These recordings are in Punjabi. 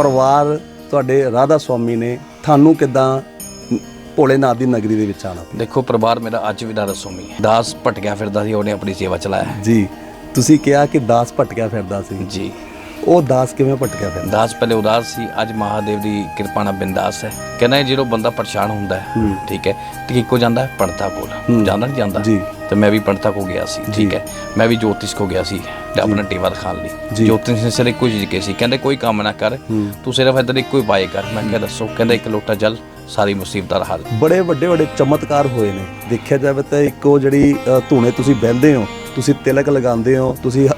ਪਰਿਵਾਰ ਤੁਹਾਡੇ ਰਾਧਾ ਸੁਆਮੀ ਨੇ ਤੁਹਾਨੂੰ ਕਿਦਾਂ ਭੋਲੇਨਾਥ ਦੀ ਨਗਰੀ ਦੇ ਵਿੱਚ ਆਣਾ ਦੇਖੋ ਪਰਿਵਾਰ ਮੇਰਾ ਅੱਜ ਵੀ ਦਾਦਾ ਸੋਮੀ ਹੈ। ਦਾਸ ਭਟਕਿਆ ਫਿਰਦਾ ਸੀ ਉਹਨੇ ਆਪਣੀ ਸੇਵਾ ਚਲਾਇਆ ਜੀ ਤੁਸੀਂ ਕਿਹਾ ਕਿ ਦਾਸ ਭਟਕਿਆ ਫਿਰਦਾ ਸੀ। ਜੀ। ਉਹ ਦਾਸ ਕਿਵੇਂ ਭਟਕਿਆ ਫਿਰਦਾ? ਦਾਸ ਪਹਿਲੇ ਉਦਾਸ ਸੀ ਅੱਜ ਮਹਾਦੇਵ ਦੀ ਕਿਰਪਾ ਨਾਲ ਬਿੰਦਾਸ ਹੈ। ਕਹਿੰਦਾ ਜਦੋਂ ਬੰਦਾ ਪਰੇਸ਼ਾਨ ਹੁੰਦਾ ਹੈ। ਠੀਕ ਹੈ ਤੇ ਇੱਕੋ ਜਾਂਦਾ ਹੂੰ। ਕੋਲ ਜਾਂਦਾ ਨਹੀਂ ਜਾਂਦਾ। ਜੀ। ਤੇ ਮੈਂ ਵੀ ਪੰਡਤਾਂ ਕੋ ਗਿਆ ਸੀ ਠੀਕ ਹੈ। ਮੈਂ ਵੀ ਜੋਤਿਸ਼ ਕੋ ਗਿਆ ਸੀ ਤੇ ਆਪਣਾ ਟੇਵਾ ਦਿਖਾਉਣ ਜੀ। ਲਈ ਜੋਤਿਸ਼ ਨੇ ਸਿਰ ਇੱਕੋ ਚੀਜ਼ ਕਹੀ ਸੀ ਕਹਿੰਦੇ ਕੋਈ ਕੰਮ ਨਾ ਕਰ। ਤੂੰ ਸਿਰਫ ਇੱਧਰ ਇੱਕੋ ਹੀ ਪਾਏ ਕਰ। ਮੈਂ ਕਿਹਾ ਦੱਸੋ ਕਹਿੰਦਾ ਇੱਕ ਲੋਟਾ ਜਲ ਸਾਰੀ ਮੁਸੀਬਤਾਂ ਦਾ ਹੱਲ ਬੜੇ ਵੱਡੇ ਵੱਡੇ ਚਮਤਕਾਰ ਹੋਏ ਨੇ। ਦੇਖਿਆ ਜਾਵੇ ਤਾਂ ਇੱਕੋ ਜਿਹੜੀ ਧੂਣੇ ਤੁਸੀਂ ਬਹਿੰਦੇ ਹੋ ਤੁਸੀਂ ਤਿਲਕ ਲਗਾਉਂਦੇ ਹੋ ਤੁਸੀਂ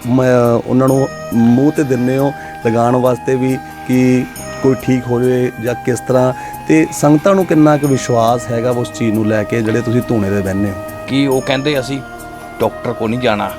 ਉਹਨਾਂ ਨੂੰ ਮੂੰਹ ਤੇ ਦਿੰਦੇ ਹੋ ਲਗਾਉਣ ਵਾਸਤੇ ਵੀ ਕਿ ਕੋਈ ਠੀਕ ਹੋ ਜਾਵੇ ਜਾਂ ਕਿਸ ਤਰ੍ਹਾਂ। ਤੇ ਸੰਗਤਾਂ ਨੂੰ ਕਿੰਨਾ ਕੁ ਵਿਸ਼ਵਾਸ ਹੈਗਾ ਉਸ ਚੀਜ਼ ਨੂੰ ਲੈ ਕੇ ਜਿਹੜੇ ਤੁਸੀਂ ਧੂਣੇ ਦੇ ਬਹਿੰਦੇ ਹੋ? ਕਿ ਉਹ ਕਹਿੰਦੇ ਅਸੀਂ ਡਾਕਟਰ ਕੋ ਨਹੀਂ ਜਾਣਾ।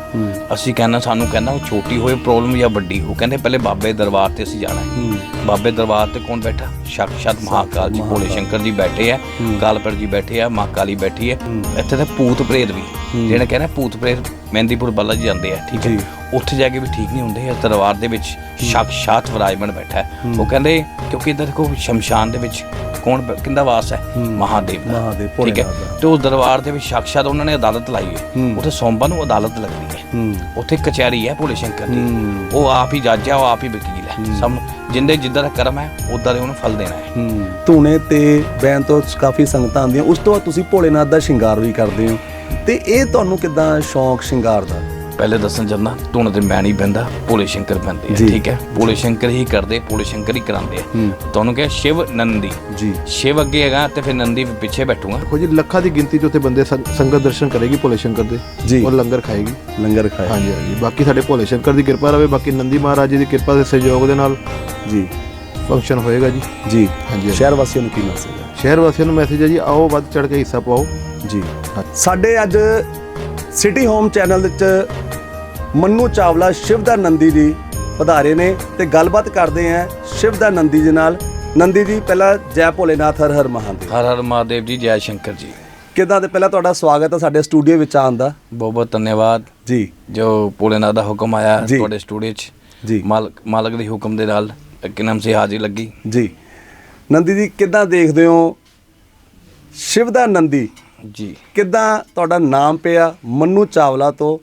ਅਸੀਂ ਕਹਿੰਦਾ ਸਾਨੂੰ ਕਹਿੰਦਾ ਉਹ ਛੋਟੀ ਹੋਏ ਪ੍ਰੋਬਲਮ ਜਾਂ ਵੱਡੀ ਉਹ ਕਹਿੰਦੇ ਪਹਿਲੇ ਬਾਬੇ ਦਰਬਾਰ ਤੇ ਅਸੀਂ ਜਾਣਾ। ਹੈ। ਬਾਬੇ ਦਰਬਾਰ ਤੇ ਕੌਣ ਬੈਠਾ? ਸਾਕਸ਼ਾਤ ਮਹਾਕਾਲ ਜੀ ਭੋਲੇ ਸ਼ੰਕਰ ਜੀ ਬੈਠੇ ਆ। ਕਾਲਪੁਰ ਜੀ ਬੈਠੇ ਆ ਮਾਂ ਕਾਲੀ ਬੈਠੀ ਹੈ। ਇੱਥੇ ਤਾਂ ਭੂਤ ਪ੍ਰੇਤ ਵੀ। ਜਿਹੜੇ ਕਹਿੰਦੇ ਭੂਤ ਪ੍ਰੇਤ ਮਹਿੰਦੀਪੁਰ ਬਾਲਾ ਜੀ ਜਾਂਦੇ ਆ ਠੀਕ ਹੈ। ਉੱਥੇ ਜਾ ਕੇ ਵੀ ਠੀਕ ਨਹੀਂ ਹੁੰਦੇ ਇਸ ਦਰਬਾਰ ਦੇ ਵਿੱਚ ਸਾਕਸ਼ਾਤ ਵਿਰਾਜਮਾਨ ਬੈਠਾ ਹੈ। ਉਹ ਕਹਿੰਦੇ ਕਿਉਂਕਿ ਇੱਧਰ ਦੇਖੋ ਸ਼ਮਸ਼ਾਨ ਦੇ ਵਿੱਚ ਕੌਣ ਕਿੰਦਾ ਵਾਸ ਹੈ। ਮਹਾਦੇਵ ਦਾ। ਮਹਾਦੇਵ, ਠੀਕ ਹੈ। ਤੇ ਉਸ ਦਰਬਾਰ ਦੇ ਵਿੱਚ ਸਾਕਸ਼ਾਤ ਉਹਨਾਂ ਨੇ ਅਦਾਲਤ ਲਾਈ ਹੂੰ। ਉੱਥੇ ਸੋਮਵਾਰ ਨੂੰ ਅਦਾਲਤ ਲੱਗਦੀ ਹੈ। ਉੱਥੇ ਕਚਹਿਰੀ ਹੈ ਭੋਲੇ ਸ਼ੰਕਰ ਦੀ। ਉਹ ਆਪ ਹੀ ਜੱਜ ਹੈ ਉਹ ਆਪ ਹੀ ਵਕੀਲ ਹੈ। ਸਭ ਜਿੰਦੇ ਜਿੱਦਾਂ ਦਾ ਕਰਮ ਹੈ ਉਦਾਂ ਦੇ ਉਹਨੂੰ ਫਲ ਦੇਣਾ ਹੈ। ਹੂੰ। ਧੂਣੇ ਤੇ ਬੈਨ ਤੋਂ ਕਾਫੀ ਸੰਗਤਾਂ ਆਉਂਦੀਆਂ। ਉਸ ਤੋਂ ਬਾਅਦ ਤੁਸੀਂ ਭੋਲੇਨਾਥ ਦਾ ਸ਼ਿੰਗਾਰ ਵੀ ਕਰਦੇ ਹੋ। ਤੇ ਇਹ ਤੁਹਾਨੂੰ ਕਿਦਾਂ ਸ਼ੌਂਕ ਸ਼ਿੰਗਾਰ ਦਾ? ਪਹਿਲੇ ਦੱਸਣ ਚੱਲਣਾ ਧੁਣ ਤੇ ਮੈਂ ਨਹੀਂ ਬੰਦਾ ਭੋਲੇ ਸ਼ੰਕਰ ਬੰਦੇ। ਆ ਠੀਕ ਹੈ? ਭੋਲੇ ਸ਼ੰਕਰ ਹੀ ਕਰਦੇ ਭੋਲੇ ਸ਼ੰਕਰ ਹੀ ਕਰਾਉਂਦੇ ਆ। ਤੁਹਾਨੂੰ ਕਿਹਾ ਸ਼ਿਵ ਨੰਦੀ। ਜੀ। ਸ਼ਿਵ ਅੱਗੇ ਹੈਗਾ ਤੇ ਫਿਰ ਨੰਦੀ ਪਿੱਛੇ ਬੈਠੂਗਾ। ਦੇਖੋ ਜੀ ਲੱਖਾਂ ਦੀ ਗਿਣਤੀ 'ਚ ਉੱਥੇ ਬੰਦੇ ਸੰਗ- ਸੰਗਤ ਦਰਸ਼ਨ ਕਰੇਗੀ ਭੋਲੇ ਸ਼ੰਕਰ ਦੇ। ਜੀ। ਔਰ ਲੰਗਰ ਖਾਏਗੀ। ਲੰਗਰ ਖਾਇਆ ਹਾਂਜੀ ਹਾਂਜੀ। ਬਾਕੀ ਸਾਡੇ ਭੋਲੇ ਸ਼ੰਕਰ ਦੀ ਕਿਰਪਾ ਰਵੇ ਬਾਕੀ ਨੰਦੀ ਮਹਾਰਾਜ ਜੀ ਦੀ ਕਿਰਪਾ ਦੇ ਸਹਿਯੋਗ ਦੇ ਨਾਲ ਜੀ। ਫੰਕਸ਼ਨ ਹੋਏਗਾ ਜੀ। ਜੀ। ਹਾਂਜੀ। ਸ਼ਹਿਰ ਵਾਸੀਆਂ ਨੂੰ ਕੀ ਮੈਸੇਜ ਹੈ? ਸ਼ਹਿਰ ਵਾਸੀਆਂ ਨੂੰ ਮੈਸੇਜ ਹੈ ਜੀ ਆਓ ਵੱਧ ਚੜ ਕੇ ਹਿੱਸਾ ਪਾਓ। ਜੀ। ਸਾਡੇ ਅੱਜ ਸਿਟੀ ਹੋਮ ਚੈਨਲ ਵਿੱਚ ਮੰਨੂ ਚਾਵਲਾ ਸ਼ਿਵਦਾ ਨੰਦੀ ਜੀ ਪਧਾਰੇ ਨੇ ਤੇ ਗੱਲਬਾਤ ਕਰਦੇ ਆਂ ਸ਼ਿਵਦਾ ਨੰਦੀ ਜੀ ਨਾਲ। ਨੰਦੀ ਜੀ ਪਹਿਲਾਂ ਜੈ ਭੋਲੇਨਾਥ ਹਰ ਹਰ ਮਹਾਦੇਵ। ਹਰ ਹਰ ਮਹਾਦੇਵ ਜੀ ਜੈ ਸ਼ੰਕਰ ਜੀ। ਕਿਦਾਂ ਤੇ ਪਹਿਲਾਂ ਤੁਹਾਡਾ ਸਵਾਗਤ ਹੈ ਸਾਡੇ ਸਟੂਡੀਓ ਵਿੱਚ ਆਉਣ ਦਾ। ਬਹੁਤ ਬਹੁਤ ਧੰਨਵਾਦ। ਜੀ। ਜੋ ਭੋਲੇਨਾਥ ਦਾ ਹੁਕਮ ਆਇਆ। ਤੁਹਾਡੇ ਸਟੂਡੀਓ 'ਚ। ਜੀ। ਮਾਲਕ ਮਾਲਕ ਦੇ ਹੁਕਮ ਦੇ ਨਾਲ ਕਿ ਨਾਮ ਸੇ ਹਾਜ਼ਰੀ ਲੱਗੀ। ਜੀ। ਨੰਦੀ ਜੀ ਕਿਦਾਂ ਦੇਖਦੇ ਹੋ ਸ਼ਿਵਦਾ ਨੰਦੀ ਜੀ। ਕਿਦਾਂ ਤੁਹਾਡਾ ਨਾਮ ਪਿਆ ਮੰਨੂ ਚਾਵਲਾ ਤੋਂ?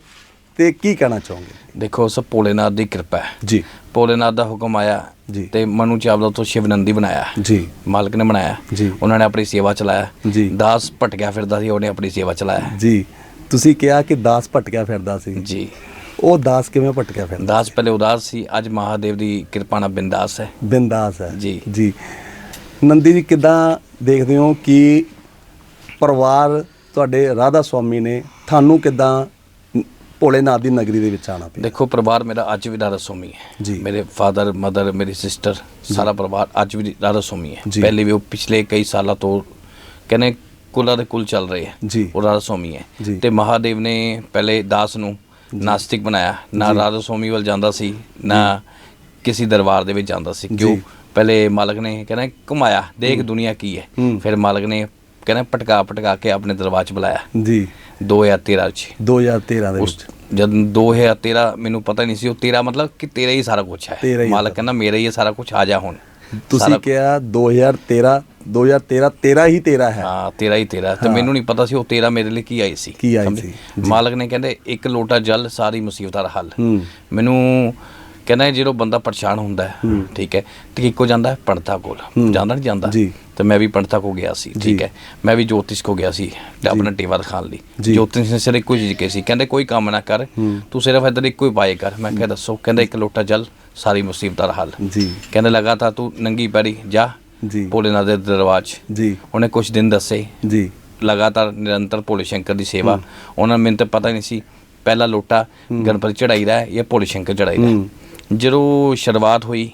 ਤੇ ਕੀ ਕਹਿਣਾ ਚਾਹੋਗੇ? ਦੇਖੋ ਸਭ ਭੋਲੇਨਾਥ ਦੀ ਕਿਰਪਾ ਹੈ। ਜੀ। ਭੋਲੇਨਾਥ ਦਾ ਹੁਕਮ ਆਇਆ ਜੀ। ਤੇ ਮਨੂ ਚਾਵਲਾ ਤੋਂ ਸ਼ਿਵਨੰਦੀ ਬਣਾਇਆ। ਜੀ। ਮਾਲਕ ਨੇ ਬਣਾਇਆ। ਜੀ। ਉਹਨਾਂ ਨੇ ਆਪਣੀ ਸੇਵਾ ਚਲਾਇਆ। ਜੀ। ਦਾਸ ਭਟਕਿਆ ਫਿਰਦਾ ਸੀ ਉਹਨੇ ਆਪਣੀ ਸੇਵਾ ਚਲਾਇਆ। ਜੀ। ਤੁਸੀਂ ਕਿਹਾ ਕਿ ਦਾਸ ਭਟਕਿਆ ਫਿਰਦਾ ਸੀ। ਜੀ। ਉਹ ਦਾਸ ਕਿਵੇਂ ਭਟਕਿਆ ਫਿਰਦਾ? ਦਾਸ ਪਹਿਲੇ ਉਦਾਸ ਸੀ ਅੱਜ ਮਹਾਦੇਵ ਦੀ ਕਿਰਪਾ ਨਾਲ ਬਿੰਦਾਸ ਹੈ। ਬਿੰਦਾਸ ਹੈ। ਜੀ। ਜੀ। ਨੰਦੀ ਜੀ ਕਿਦਾਂ ਦੇਖਦੇ ਹੋ ਕਿ ਪਰਿਵਾਰ ਤੁਹਾਡੇ ਰਾਧਾ ਸੁਆਮੀ ਨੇ ਤੁਹਾਨੂੰ ਕਿਦਾਂ ਭੋਲੇਨਾਥ ਦੀ ਨਗਰੀ ਦੇ ਵਿੱਚ ਆਣਾ ਪਿਆ। ਦੇਖੋ ਪਰਿਵਾਰ ਮੇਰਾ ਅੱਜ ਵੀ ਰਾਧਾ ਸੋਮੀ ਹੈ। ਜੀ। ਮੇਰੇ ਫਾਦਰ ਮਦਰ ਮੇਰੀ ਸਿਸਟਰ ਸਾਰਾ ਪਰਿਵਾਰ ਅੱਜ ਵੀ ਰਾਧਾ ਸੋਮੀ ਹੈ। ਪਹਿਲੇ ਵੀ ਉਹ ਪਿਛਲੇ ਕਈ ਸਾਲਾਂ ਤੋਂ ਕਹਿੰਦੇ ਕੁਲਾਂ ਦੇ ਕੁਲ ਚੱਲ ਰਹੇ ਹੈ। ਜੀ। ਉਹ ਰਾਧਾ ਸੋਮੀ ਹੈ। ਤੇ ਮਹਾਦੇਵ ਨੇ ਪਹਿਲੇ ਦਾਸ ਨੂੰ ਨਾਸਤਿਕ ਬਣਾਇਆ। ਨਾ ਰਾਧਾ ਸੋਮੀ ਵੱਲ ਜਾਂਦਾ ਸੀ ਨਾ ਕਿਸੇ ਦਰਬਾਰ ਦੇ ਵਿੱਚ ਜਾਂਦਾ ਸੀ। ਕਿਉਂ? ਜੀ। ਪਹਿਲੇ ਮਾਲਕ ਨੇ ਕਹਿੰਦਾ ਘੁਮਾਇਆ ਦੇਖ ਦੁਨੀਆ ਕੀ ਹੈ। ਹੂੰ। ਫਿਰ ਮਾਲਕ ਨੇ ਕਹਿੰਦਾ ਪਟਕਾ ਪਟਕਾ ਕੇ ਆਪਣੇ ਦਰਬਾਰ 'ਚ ਬੁਲਾਇਆ। ਜੀ। 2013 'ਚ। 2013 ਦੇ ਉਸ ਵਿੱਚ। ਜਦ 2013 ਮੈਨੂੰ ਪਤਾ ਨਹੀਂ ਸੀ ਉਹ ਤੇਰਾ ਮਤਲਬ ਕਿ ਤੇਰਾ ਹੀ ਸਾਰਾ ਕੁਝ ਹੈ। ਮਾਲਕ ਕਹਿੰਦਾ ਮੇਰਾ ਹੀ ਸਾਰਾ ਕੁਝ ਆ ਜਾ ਹੁਣ। ਤੁਸੀਂ ਕਿਹਾ 2013 2013 ਤੇਰਾ ਹੀ ਤੇਰਾ ਹੈ। ਹਾਂ ਤੇਰਾ ਹੀ ਤੇਰਾ। ਤੇ ਮੈਨੂੰ ਨਹੀਂ ਪਤਾ ਸੀ ਉਹ ਤੇਰਾ ਮੇਰੇ ਲਈ ਕੀ ਆਈ ਸੀ। ਕੀ ਆਈ? ਸੀ? ਮਾਲਕ ਨੇ ਕਹਿੰਦੇ ਇੱਕ ਲੋਟਾ ਜਲ ਸਾਰੀ ਮੁਸੀਬਤਾਂ ਦਾ ਹੱਲ। ਮੈਨੂੰ ਕਹਿੰਦਾ ਜਦੋਂ ਬੰਦਾ ਪਰੇਸ਼ਾਨ ਹੁੰਦਾ ਹੈ। ਠੀਕ ਹੈ ਤੇ ਇੱਕੋ ਜਾਂਦਾ ਹੈ ਪੰਡਤਾਂ ਕੋਲ। ਜਾਂਦਾ ਨਹੀਂ ਜਾਂਦਾ। ਜੀ। ਤੇ ਮੈਂ ਵੀ ਪੰਡਤਾਂ ਕੋ ਗਿਆ ਸੀ ਜੀ। ਠੀਕ ਹੈ। ਮੈਂ ਵੀ ਜੋਤਿਸ਼ ਕੋ ਗਿਆ ਸੀ ਆਪਣਾ ਟੇਵਾ ਦਿਖਾਉਣ ਜੀ। ਲਈ ਜੋਤਿਸ਼ ਨੇ ਸਿਰ ਇੱਕੋ ਚੀਜ਼ ਕਹੀ ਸੀ ਕਹਿੰਦੇ ਕੋਈ ਕੰਮ ਨਾ ਕਰ। ਤੂੰ ਸਿਰਫ ਇੱਧਰ ਇੱਕੋ ਹੀ ਪਾਏ ਕਰ। ਮੈਂ ਕਿਹਾ ਦੱਸੋ ਕਹਿੰਦਾ ਇੱਕ ਲੋਟਾ ਜਲ ਸਾਰੀ ਮੁਸੀਬਤਾਂ ਦਾ ਹੱਲ। ਜੀ। ਕਹਿੰਦੇ ਲਗਾਤਾਰ ਤੂੰ ਨੰਗੀ ਪੈਰੀ ਜਾ। ਜੀ। ਭੋਲੇਨਾਥ ਦੇ 'ਚ। ਜੀ। ਉਹਨੇ ਕੁਝ ਦਿਨ ਦੱਸੇ। ਜੀ। ਲਗਾਤਾਰ ਨਿਰੰਤਰ ਭੋਲੇ ਸ਼ੰਕਰ ਦੀ ਸੇਵਾ। ਉਹਨਾਂ ਨੂੰ ਮੈਨੂੰ ਤਾਂ ਪਤਾ ਨਹੀਂ ਸੀ ਪਹਿਲਾ ਲੋਟਾ ਗਣਪਤੀ ਚੜਾਈਦਾ ਹੈ ਜਾਂ ਭੋਲੇ ਸ਼ੰਕਰ ਚੜਾਈਦਾ ਹੂੰ। ਹੈ। ਜਦੋਂ ਸ਼ੁਰੂਆਤ ਹੋਈ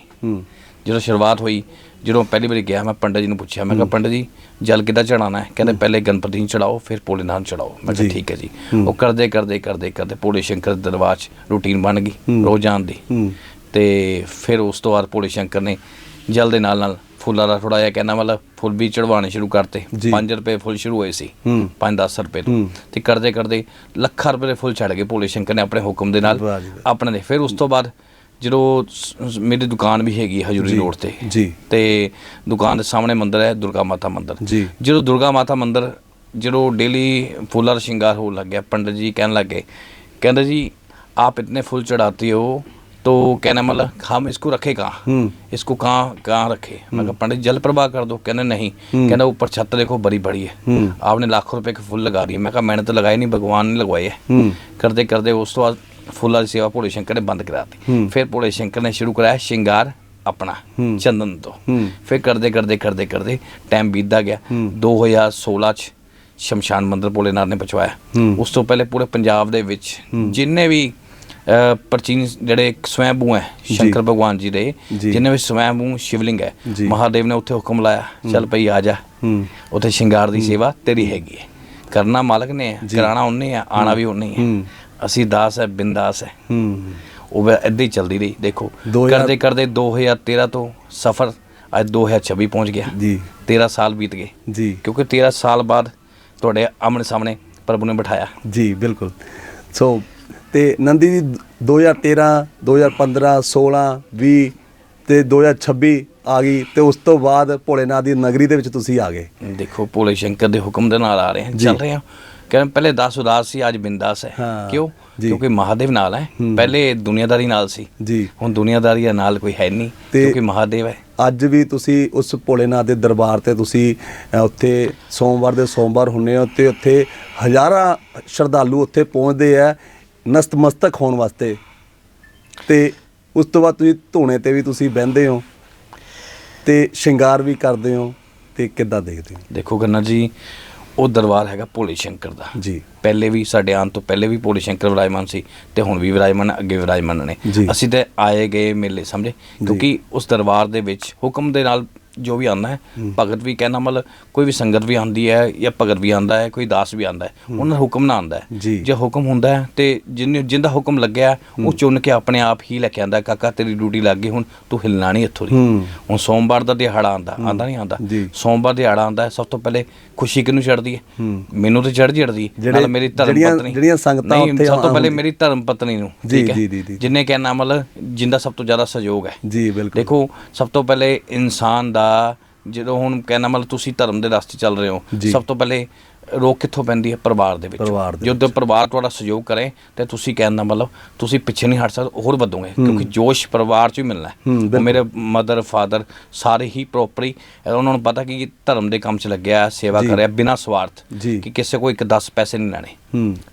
ਜਦੋਂ ਸ਼ੁਰੂਆਤ ਹੋਈ ਜਦੋਂ ਪਹਿਲੀ ਵਾਰੀ ਗਿਆ ਮੈਂ ਪੰਡਤ ਜੀ ਨੂੰ ਪੁੱਛਿਆ ਮੈਂ ਕਿਹਾ ਪੰਡਤ ਜੀ ਜਲ ਕਿੱਦਾਂ ਚੜਾਉਣਾ ਹੈ? ਕਹਿੰਦੇ ਪਹਿਲੇ ਗਣਪਤੀ ਨੂੰ ਚੜਾਓ ਫਿਰ ਭੋਲੇਨਾਥ ਚੜਾਓ ਮੈਂ ਕਿਹਾ। ਠੀਕ ਹੈ ਜੀ। ਉਹ ਕਰਦੇ ਕਰਦੇ ਕਰਦੇ ਕਰਦੇ ਭੋਲੇ ਸ਼ੰਕਰ ਦੇ ਦਰਬਾਰ 'ਚ ਰੂਟੀਨ ਬਣ ਗਈ ਰੋਜ਼ ਜਾਣ ਦੀ। ਤੇ ਫਿਰ ਉਸ ਤੋਂ ਬਾਅਦ ਭੋਲੇ ਸ਼ੰਕਰ ਨੇ ਜਲ ਦੇ ਨਾਲ ਨਾਲ ਫੁੱਲਾਂ ਦਾ ਥੋੜਾ ਜਿਹਾ ਕਹਿੰਦਾ ਮਤਲਬ ਫੁੱਲ ਵੀ ਚੜਵਾਉਣੇ ਸ਼ੁਰੂ ਕਰਤੇ। ਜੀ। 5 ਰੁਪਏ ਫੁੱਲ ਸ਼ੁਰੂ ਹੋਏ ਸੀ। ਹੂੰ। 5-10 ਰੁਪਏ ਤੋਂ। ਤੇ ਕਰਦੇ ਕਰਦੇ ਲੱਖਾਂ ਰੁਪਏ ਦੇ ਫੁੱਲ ਛੱਡ ਗਏ ਭੋਲੇ ਸ਼ੰਕਰ ਨੇ ਆਪਣੇ ਹੁਕਮ ਦੇ ਨਾਲ। ਆਪਣੇ ਦੇ। ਫਿਰ ਉਸ ਤੋਂ ਬਾਅਦ ਜਦੋਂ ਸ- ਸ- ਮੇਰੀ ਦੁਕਾਨ ਵੀ ਹੈਗੀ ਹੈ ਹਜੂਰੀ ਜੀ, ਰੋਡ ਤੇ ਜੀ ਤੇ ਦੁਕਾਨ ਦੇ ਸਾਹਮਣੇ ਮੰਦਿਰ ਹੈ ਦੁਰਗਾ ਮਾਤਾ ਮੰਦਿਰ ਜੀ ਜਦੋਂ ਦੁਰਗਾ ਮਾਤਾ ਮੰਦਿਰ ਜਦੋਂ ਡੇਲੀ ਫੁੱਲਾਂ ਦਾ ਸ਼ਿੰਗਾਰ ਹੋਣ ਲੱਗ ਗਿਆ ਪੰਡਤ ਜੀ ਕਹਿਣ ਲੱਗੇ ਕਹਿੰਦੇ ਜੀ आप इतने फूल चढ़ाती हो तो कहने मतलब हम इसको रखे कहाँ हम्म इसको कहाँ कहाँ रखे मैं कहा पंडित जल प्रवाह कर दो कहने नहीं कहना ऊपर छत देखो बड़ी बड़ी है हम्म आपने लाखों रुपए के फूल लगा दिए मैं कहा मैंने तो लगाए नहीं भगवान ने लगवाए है हम्म ਕਰਦੇ ਕਰਦੇ ਉਸ ਤੋਂ ਬਾਅਦ ਫੁੱਲਾਂ ਦੀ ਸੇਵਾ ਭੋਲੇ ਸ਼ੰਕਰ ਨੇ ਬੰਦ ਕਰਾਤੀ। ਫਿਰ ਭੋਲੇ ਸ਼ੰਕਰ ਨੇ ਸ਼ੁਰੂ ਕਰਾਇਆ ਸ਼ਿੰਗਾਰ ਆਪਣਾ। ਚੰਦਨ ਤੋਂ। ਫਿਰ ਕਰਦੇ ਕਰਦੇ ਕਰਦੇ ਕਰਦੇ ਟਾਈਮ ਬੀਤਦਾ ਗਿਆ। ਹੂੰ। 2016 ਚ ਸ਼ਮਸ਼ਾਨ ਮੰਦਿਰ ਭੋਲੇਨਾਥ ਨੇ ਪਹੁੰਚਾਇਆ। ਉਸ ਤੋਂ ਪਹਿਲੇ ਪੂਰੇ ਪੰਜਾਬ ਦੇ ਵਿੱਚ ਜਿੰਨੇ ਵੀ ਪ੍ਰਾਚੀਨ ਜਿਹੜੇ ਸਵੈਂਭੂ ਹੈ ਸ਼ੰਕਰ ਭਗਵਾਨ ਜੀ ਦੇ ਜੀ। ਜਿੰਨੇ ਵੀ ਸਵੈਂਭੂ ਸ਼ਿਵਲਿੰਗ ਹੈ। ਮਹਾਦੇਵ ਨੇ ਉੱਥੇ ਹੁਕਮ ਲਾਇਆ ਚੱਲ ਭਈ ਆ ਜਾ। ਉੱਥੇ ਸ਼ਿੰਗਾਰ ਦੀ ਸੇਵਾ ਤੇਰੀ ਹੈਗੀ ਹੈ। ਕਰਨਾ ਮਾਲਕ ਨੇ ਕਰਾਣਾ ਉਹਨੇ ਹੈ ਆਣਾ ਵੀ ਉਹਨੇ ਹੂੰ। ਅਸੀਂ ਦਾਸ ਹੈ ਬਿੰਦਾਸ ਹੈ। ਹੂੰ। ਉਹ ਏਦਾਂ ਹੀ ਚੱਲਦੀ ਰਹੀ। ਦੇਖੋ ਦੋ ਕਰਦੇ ਕਰਦੇ 2013 ਤੋਂ ਸਫਰ ਅੱਜ 2026 ਪਹੁੰਚ ਗਿਆ। ਜੀ। 13 ਸਾਲ ਬੀਤ ਗਏ। ਜੀ। ਕਿਉਂਕਿ 13 ਸਾਲ ਬਾਅਦ ਤੁਹਾਡੇ ਆਮਣੇ ਸਾਹਮਣੇ ਪ੍ਰਭੂ ਨੇ ਬਿਠਾਇਆ। ਜੀ ਬਿਲਕੁਲ। ਸੋ ਤੇ ਨੰਦੀ ਜੀ 2013 2015 16 20 ਤੇ 2026 ਆ ਗਈ ਤੇ ਉਸ ਤੋਂ ਬਾਅਦ ਭੋਲੇਨਾਥ ਦੀ ਨਗਰੀ ਦੇ ਵਿੱਚ ਤੁਸੀਂ ਆ ਗਏ। ਦੇਖੋ ਭੋਲੇ ਸ਼ੰਕਰ ਦੇ ਹੁਕਮ ਦੇ ਨਾਲ ਆ ਰਹੇ ਹਾਂ। ਚੱਲ ਰਹੇ ਹਾਂ। ਕਹਿੰਦੇ ਪਹਿਲੇ 10 ਉਦਾਸ ਸੀ ਅੱਜ ਬਿੰਦਾਸ ਹੈ। ਕਿਉਂ। ਕਿਉਂਕਿ ਮਹਾਦੇਵ ਨਾਲ ਹੈ। ਪਹਿਲੇ ਦੁਨੀਆਦਾਰੀ ਨਾਲ ਸੀ। ਜੀ। ਹੁਣ ਦੁਨੀਆਦਾਰੀ ਦੇ ਨਾਲ ਕੋਈ ਹੈ ਨਹੀਂ ਕਿਉਂਕਿ ਮਹਾਦੇਵ ਹੈ। ਅੱਜ ਵੀ ਤੁਸੀਂ ਉਸ ਭੋਲੇਨਾਥ ਦੇ ਦਰਬਾਰ ਤੇ ਤੁਸੀਂ ਉੱਥੇ ਸੋਮਵਾਰ ਦੇ ਸੋਮਵਾਰ ਹੁੰਨੇ ਹੋ ਤੇ ਉੱਥੇ ਹਜ਼ਾਰਾਂ ਸ਼ਰਧਾਲੂ ਉੱਥੇ ਪਹੁੰਚਦੇ ਆ ਨਸਤਮਸਤਕ ਹੋਣ ਵਾਸਤੇ। ਤੇ ਉਸ ਤੋਂ ਬਾਅਦ ਤੁਸੀਂ ਧੋਣੇ ਤੇ ਵੀ ਤੁਸੀਂ ਬਹਿੰਦੇ ਹੋ ਤੇ ਸ਼ਿੰਗਾਰ ਵੀ ਕਰਦੇ ਹੋ ਤੇ ਕਿੱਦਾਂ ਦੇਖਦੇ ਹੋ? ਦੇਖੋ ਗੰਨਾ ਜੀ ਉਹ ਦਰਬਾਰ ਹੈਗਾ ਭੋਲੇ ਸ਼ੰਕਰ ਦਾ। ਜੀ। ਪਹਿਲੇ ਵੀ ਸਾਡੇ ਆਉਣ ਤੋਂ ਪਹਿਲੇ ਵੀ ਭੋਲੇ ਸ਼ੰਕਰ ਵਿਰਾਜਮਾਨ ਸੀ ਤੇ ਹੁਣ ਵੀ ਵਿਰਾਜਮਾਨ ਅੱਗੇ ਵਿਰਾਜਮਾਨ ਨੇ। ਅਸੀਂ ਤੇ ਆਏ ਗਏ ਮੇਲੇ ਸਮਝੇ ਕਿਉਂਕਿ ਉਸ ਦਰਬਾਰ ਦੇ ਵਿੱਚ ਹੁਕਮ ਦੇ ਨਾਲ ਜੋ ਵੀ ਆਉਂਦਾ ਹੈ ਭਗਤ ਵੀ ਕਹਿਣਾ ਮਤਲਬ ਕੋਈ ਵੀ ਸੰਗਤ ਵੀ ਆਉਂਦੀ ਹੈ ਜਾਂ ਭਗਤ ਵੀ ਆਉਂਦਾ ਹੈ ਕੋਈ ਦਾਸ ਵੀ ਆਉਂਦਾ ਹੈ ਉਹਨਾਂ ਦਾ ਹੁਕਮ ਨਾ ਆਉਂਦਾ ਹੈ। ਜੀ। ਹੁਕਮ ਹੁੰਦਾ ਹੈ ਤੇ ਜਿਨ ਜਿੰਦਾ ਹੁਕਮ ਲੱਗਿਆ ਉਹ ਚੁਣ ਕੇ ਆਪਣੇ ਆਪ ਹੀ ਲੈ ਕੇ ਆਂਦਾ ਕਾਕਾ ਤੇਰੀ ਡਿਊਟੀ ਲੱਗ ਗਈ ਹੁਣ ਤੂੰ ਹਿਲਣਾ ਨਹੀਂ ਇੱਥੋਂ ਦੀ। ਹੁਣ ਸੋਮਵਾਰ ਦਾ ਦਿਹਾੜਾ ਆਂਦਾ ਆਂਦਾ ਨਹੀਂ ਆਂਦਾ। ਸੋਮਵਾਰ ਦਿਹਾੜਾ ਆਂਦਾ ਸਭ ਤੋਂ ਪਹਿਲੇ ਖੁਸ਼ੀ ਕਿਹਨੂੰ ਚੜਦੀ ਹੈ? ਮੈਨੂੰ ਤੇ ਚੜ ਜੜਦੀ ਨਾਲ ਮੇਰੀ ਧਰਮ ਪਤਨੀ। ਜਿਹੜੀਆਂ ਸੰਗਤਾਂ ਉੱਥੇ ਸਭ ਤੋਂ ਪਹਿਲੇ। ਮੇਰੀ ਧਰਮ ਪਤਨੀ ਨੂੰ ਠੀਕ ਹੈ। ਜਿੰਨੇ ਕਹਿਣਾ ਮਤਲਬ ਜਿੰਦਾ ਸਭ ਤੋਂ ਜ਼ਿਆਦਾ ਸਹਿਯੋਗ ਹੈ। ਜੀ ਬਿਲਕੁਲ। ਦੇਖੋ ਸਭ ਤੋਂ ਪਹਿਲੇ ਇਨਸਾਨ ਦਾ ਜਦੋਂ ਹੁਣ ਕਹਿਣਾ ਮਤਲਬ ਤੁਸੀਂ ਧਰਮ ਦੇ ਰਸਤੇ ਚੱਲ ਰਹੇ ਹੋ। ਸਭ ਤੋਂ ਪਹਿਲੇ ਰੋਕ ਕਿੱਥੋਂ ਪੈਂਦੀ ਹੈ? ਪਰਿਵਾਰ ਦੇ ਵਿੱਚ। ਪਰਿਵਾਰ ਦੇ ਜਦੋਂ ਪਰਿਵਾਰ ਤੁਹਾਡਾ ਸਹਿਯੋਗ ਕਰੇ ਤੇ ਤੁਸੀਂ ਕਹਿਣ ਦਾ ਮਤਲਬ ਤੁਸੀਂ ਪਿੱਛੇ ਨਹੀਂ ਹਟ ਸਕਦੇ ਹੋਰ ਵਧੋਗੇ ਕਿਉਂਕਿ ਜੋਸ਼ ਪਰਿਵਾਰ 'ਚ ਹੀ ਮਿਲਣਾ ਹੈ। ਮੇਰੇ ਮਦਰ ਫਾਦਰ ਸਾਰੇ ਹੀ ਪ੍ਰੋਪਰਲੀ ਉਹਨਾਂ ਨੂੰ ਪਤਾ ਕਿ ਧਰਮ ਦੇ ਕੰਮ 'ਚ ਲੱਗਿਆ ਸੇਵਾ। ਕਰ ਰਿਹਾ ਬਿਨਾਂ ਸਵਾਰਥ ਕਿ ਕਿਸੇ ਕੋ ਇੱਕ 10 ਪੈਸੇ ਨਹੀਂ ਲੈਣੇ।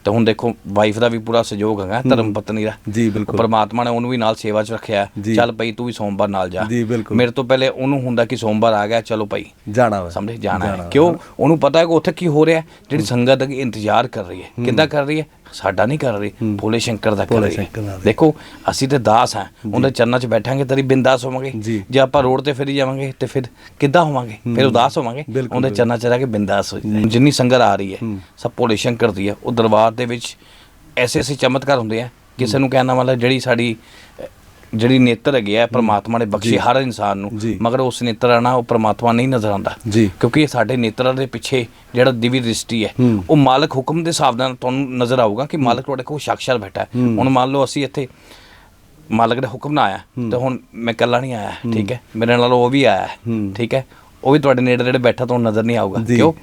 ਤੇ ਹੁਣ ਦੇਖੋ ਵਾਈਫ ਦਾ ਵੀ ਪੂਰਾ ਸਹਿਯੋਗ ਹੈਗਾ ਧਰਮ ਪਤਨੀ ਦਾ। ਜੀ ਬਿਲਕੁਲ। ਪਰਮਾਤਮਾ ਨੇ ਉਹਨੂੰ ਵੀ ਨਾਲ ਸੇਵਾ 'ਚ ਰੱਖਿਆ। ਚੱਲ ਪਈ ਤੂੰ ਵੀ ਸੋਮਵਾਰ ਨਾਲ ਜਾ। ਮੇਰੇ ਤੋਂ ਪਹਿਲੇ ਉਹਨੂੰ ਹੁੰਦਾ ਕਿ ਸੋਮਵਾਰ ਆ ਗਿਆ ਚਲੋ ਭਾਈ। ਜਾਣਾ ਸਮਝੇ? ਜਾਣਾ ਕਿਉਂ? ਉਹਨੂੰ ਪਤਾ ਹੈ ਕਿ ਉੱਥੇ ਕੀ ਹੋ ਰਿਹਾ ਹੈ। ਜਿਹੜੀ ਸੰਗਤ ਅੱਗੇ ਇੰਤਜ਼ਾਰ ਕਰ ਰਹੀ ਹੈ ਕਿੱਦਾਂ ਕਰ ਰਹੀ ਹੈ? ਸਾਡਾ ਨਹੀਂ ਕਰ ਰਹੀ ਭੋਲੇ ਸ਼ੰਕਰ ਦਾ ਕਰ ਭੋਲੇ ਰਹੀ ਸ਼ੰਕਰ ਦਾ। ਹੈ ਦੇਖੋ ਅਸੀਂ ਤੇ ਦਾਸ ਹਾਂ ਉਹਦੇ ਚਰਨਾਂ 'ਚ ਬੈਠਾਂਗੇ ਤੇਰੀ ਬਿੰਦਾਸ ਹੋਵਾਂਗੇ। ਜੀ। ਜੇ ਆਪਾਂ ਰੋਡ ਤੇ ਫਿਰੀ ਜਾਵਾਂਗੇ ਤੇ ਫਿਰ ਕਿੱਦਾਂ ਹੋਵਾਂਗੇ? ਫਿਰ ਉਦਾਸ ਹੋਵਾਂਗੇ। ਬਿਲਕੁਲ, ਉਹਦੇ ਚਰਨਾਂ 'ਚ ਰਹਿ ਕੇ ਬਿੰਦਾਸ ਹੋ ਜਾਈਏ। ਜਿੰਨੀ ਸੰਗਤ ਆ ਰਹੀ ਹੈ ਸਭ ਭੋਲੇ ਸ਼ੰਕਰ ਦੀ ਹੈ। ਉਹ ਦਰਬਾਰ ਦੇ ਵਿੱਚ ਐਸੇ ਐਸੇ ਚਮਤਕਾਰ ਹੁੰਦੇ ਆ। ਕਿਸੇ ਨੂੰ ਕਹਿਣਾ ਮਤਲਬ ਜਿਹੜੀ ਸਾਡੀ ਜਿਹੜੀ ਨੇਤਰ ਹੈਗੇ ਆ ਪ੍ਰਮਾਤਮਾ ਨੇ ਬਖਸ਼ੀ ਹਰ ਇਨਸਾਨ ਨੂੰ। ਮਗਰ ਉਸ ਨੇਤਰ ਆ ਨਾ ਉਹ ਪ੍ਰਮਾਤਮਾ ਨਹੀਂ ਨਜ਼ਰ ਆਉਂਦਾ। ਕਿਉਂਕਿ ਇਹ ਸਾਡੇ ਨੇਤਰਾਂ ਦੇ ਪਿੱਛੇ ਜਿਹੜਾ ਦਿਵੀ ਦ੍ਰਿਸ਼ਟੀ ਹੈ। ਉਹ ਮਾਲਕ ਹੁਕਮ ਦੇ ਹਿਸਾਬ ਨਾਲ ਤੁਹਾਨੂੰ ਨਜ਼ਰ ਆਊਗਾ ਕਿ ਮਾਲਕ ਤੁਹਾਡੇ ਕੋਲ ਸਾਕਸ਼ਾਤ ਬੈਠਾ ਹੁਣ ਮੰਨ ਲਓ ਅਸੀਂ ਇੱਥੇ ਮਾਲਕ ਦਾ ਹੁਕਮ ਨਾ ਆਇਆ ਤੇ ਹੁਣ ਮੈਂ ਇਕੱਲਾ ਨਹੀਂ ਆਇਆ ਠੀਕ ਹੈ? ਮੇਰੇ ਨਾਲ ਉਹ ਵੀ ਆਇਆ। ਠੀਕ ਹੈ? ਉਹ ਵੀ ਤੁਹਾਡੇ ਨੇੜੇ ਨੇੜੇ ਬੈਠਾ ਤੁਹਾਨੂੰ ਨਜ਼ਰ ਨਹੀਂ ਆਊਗਾ। ਕਿਉਂ?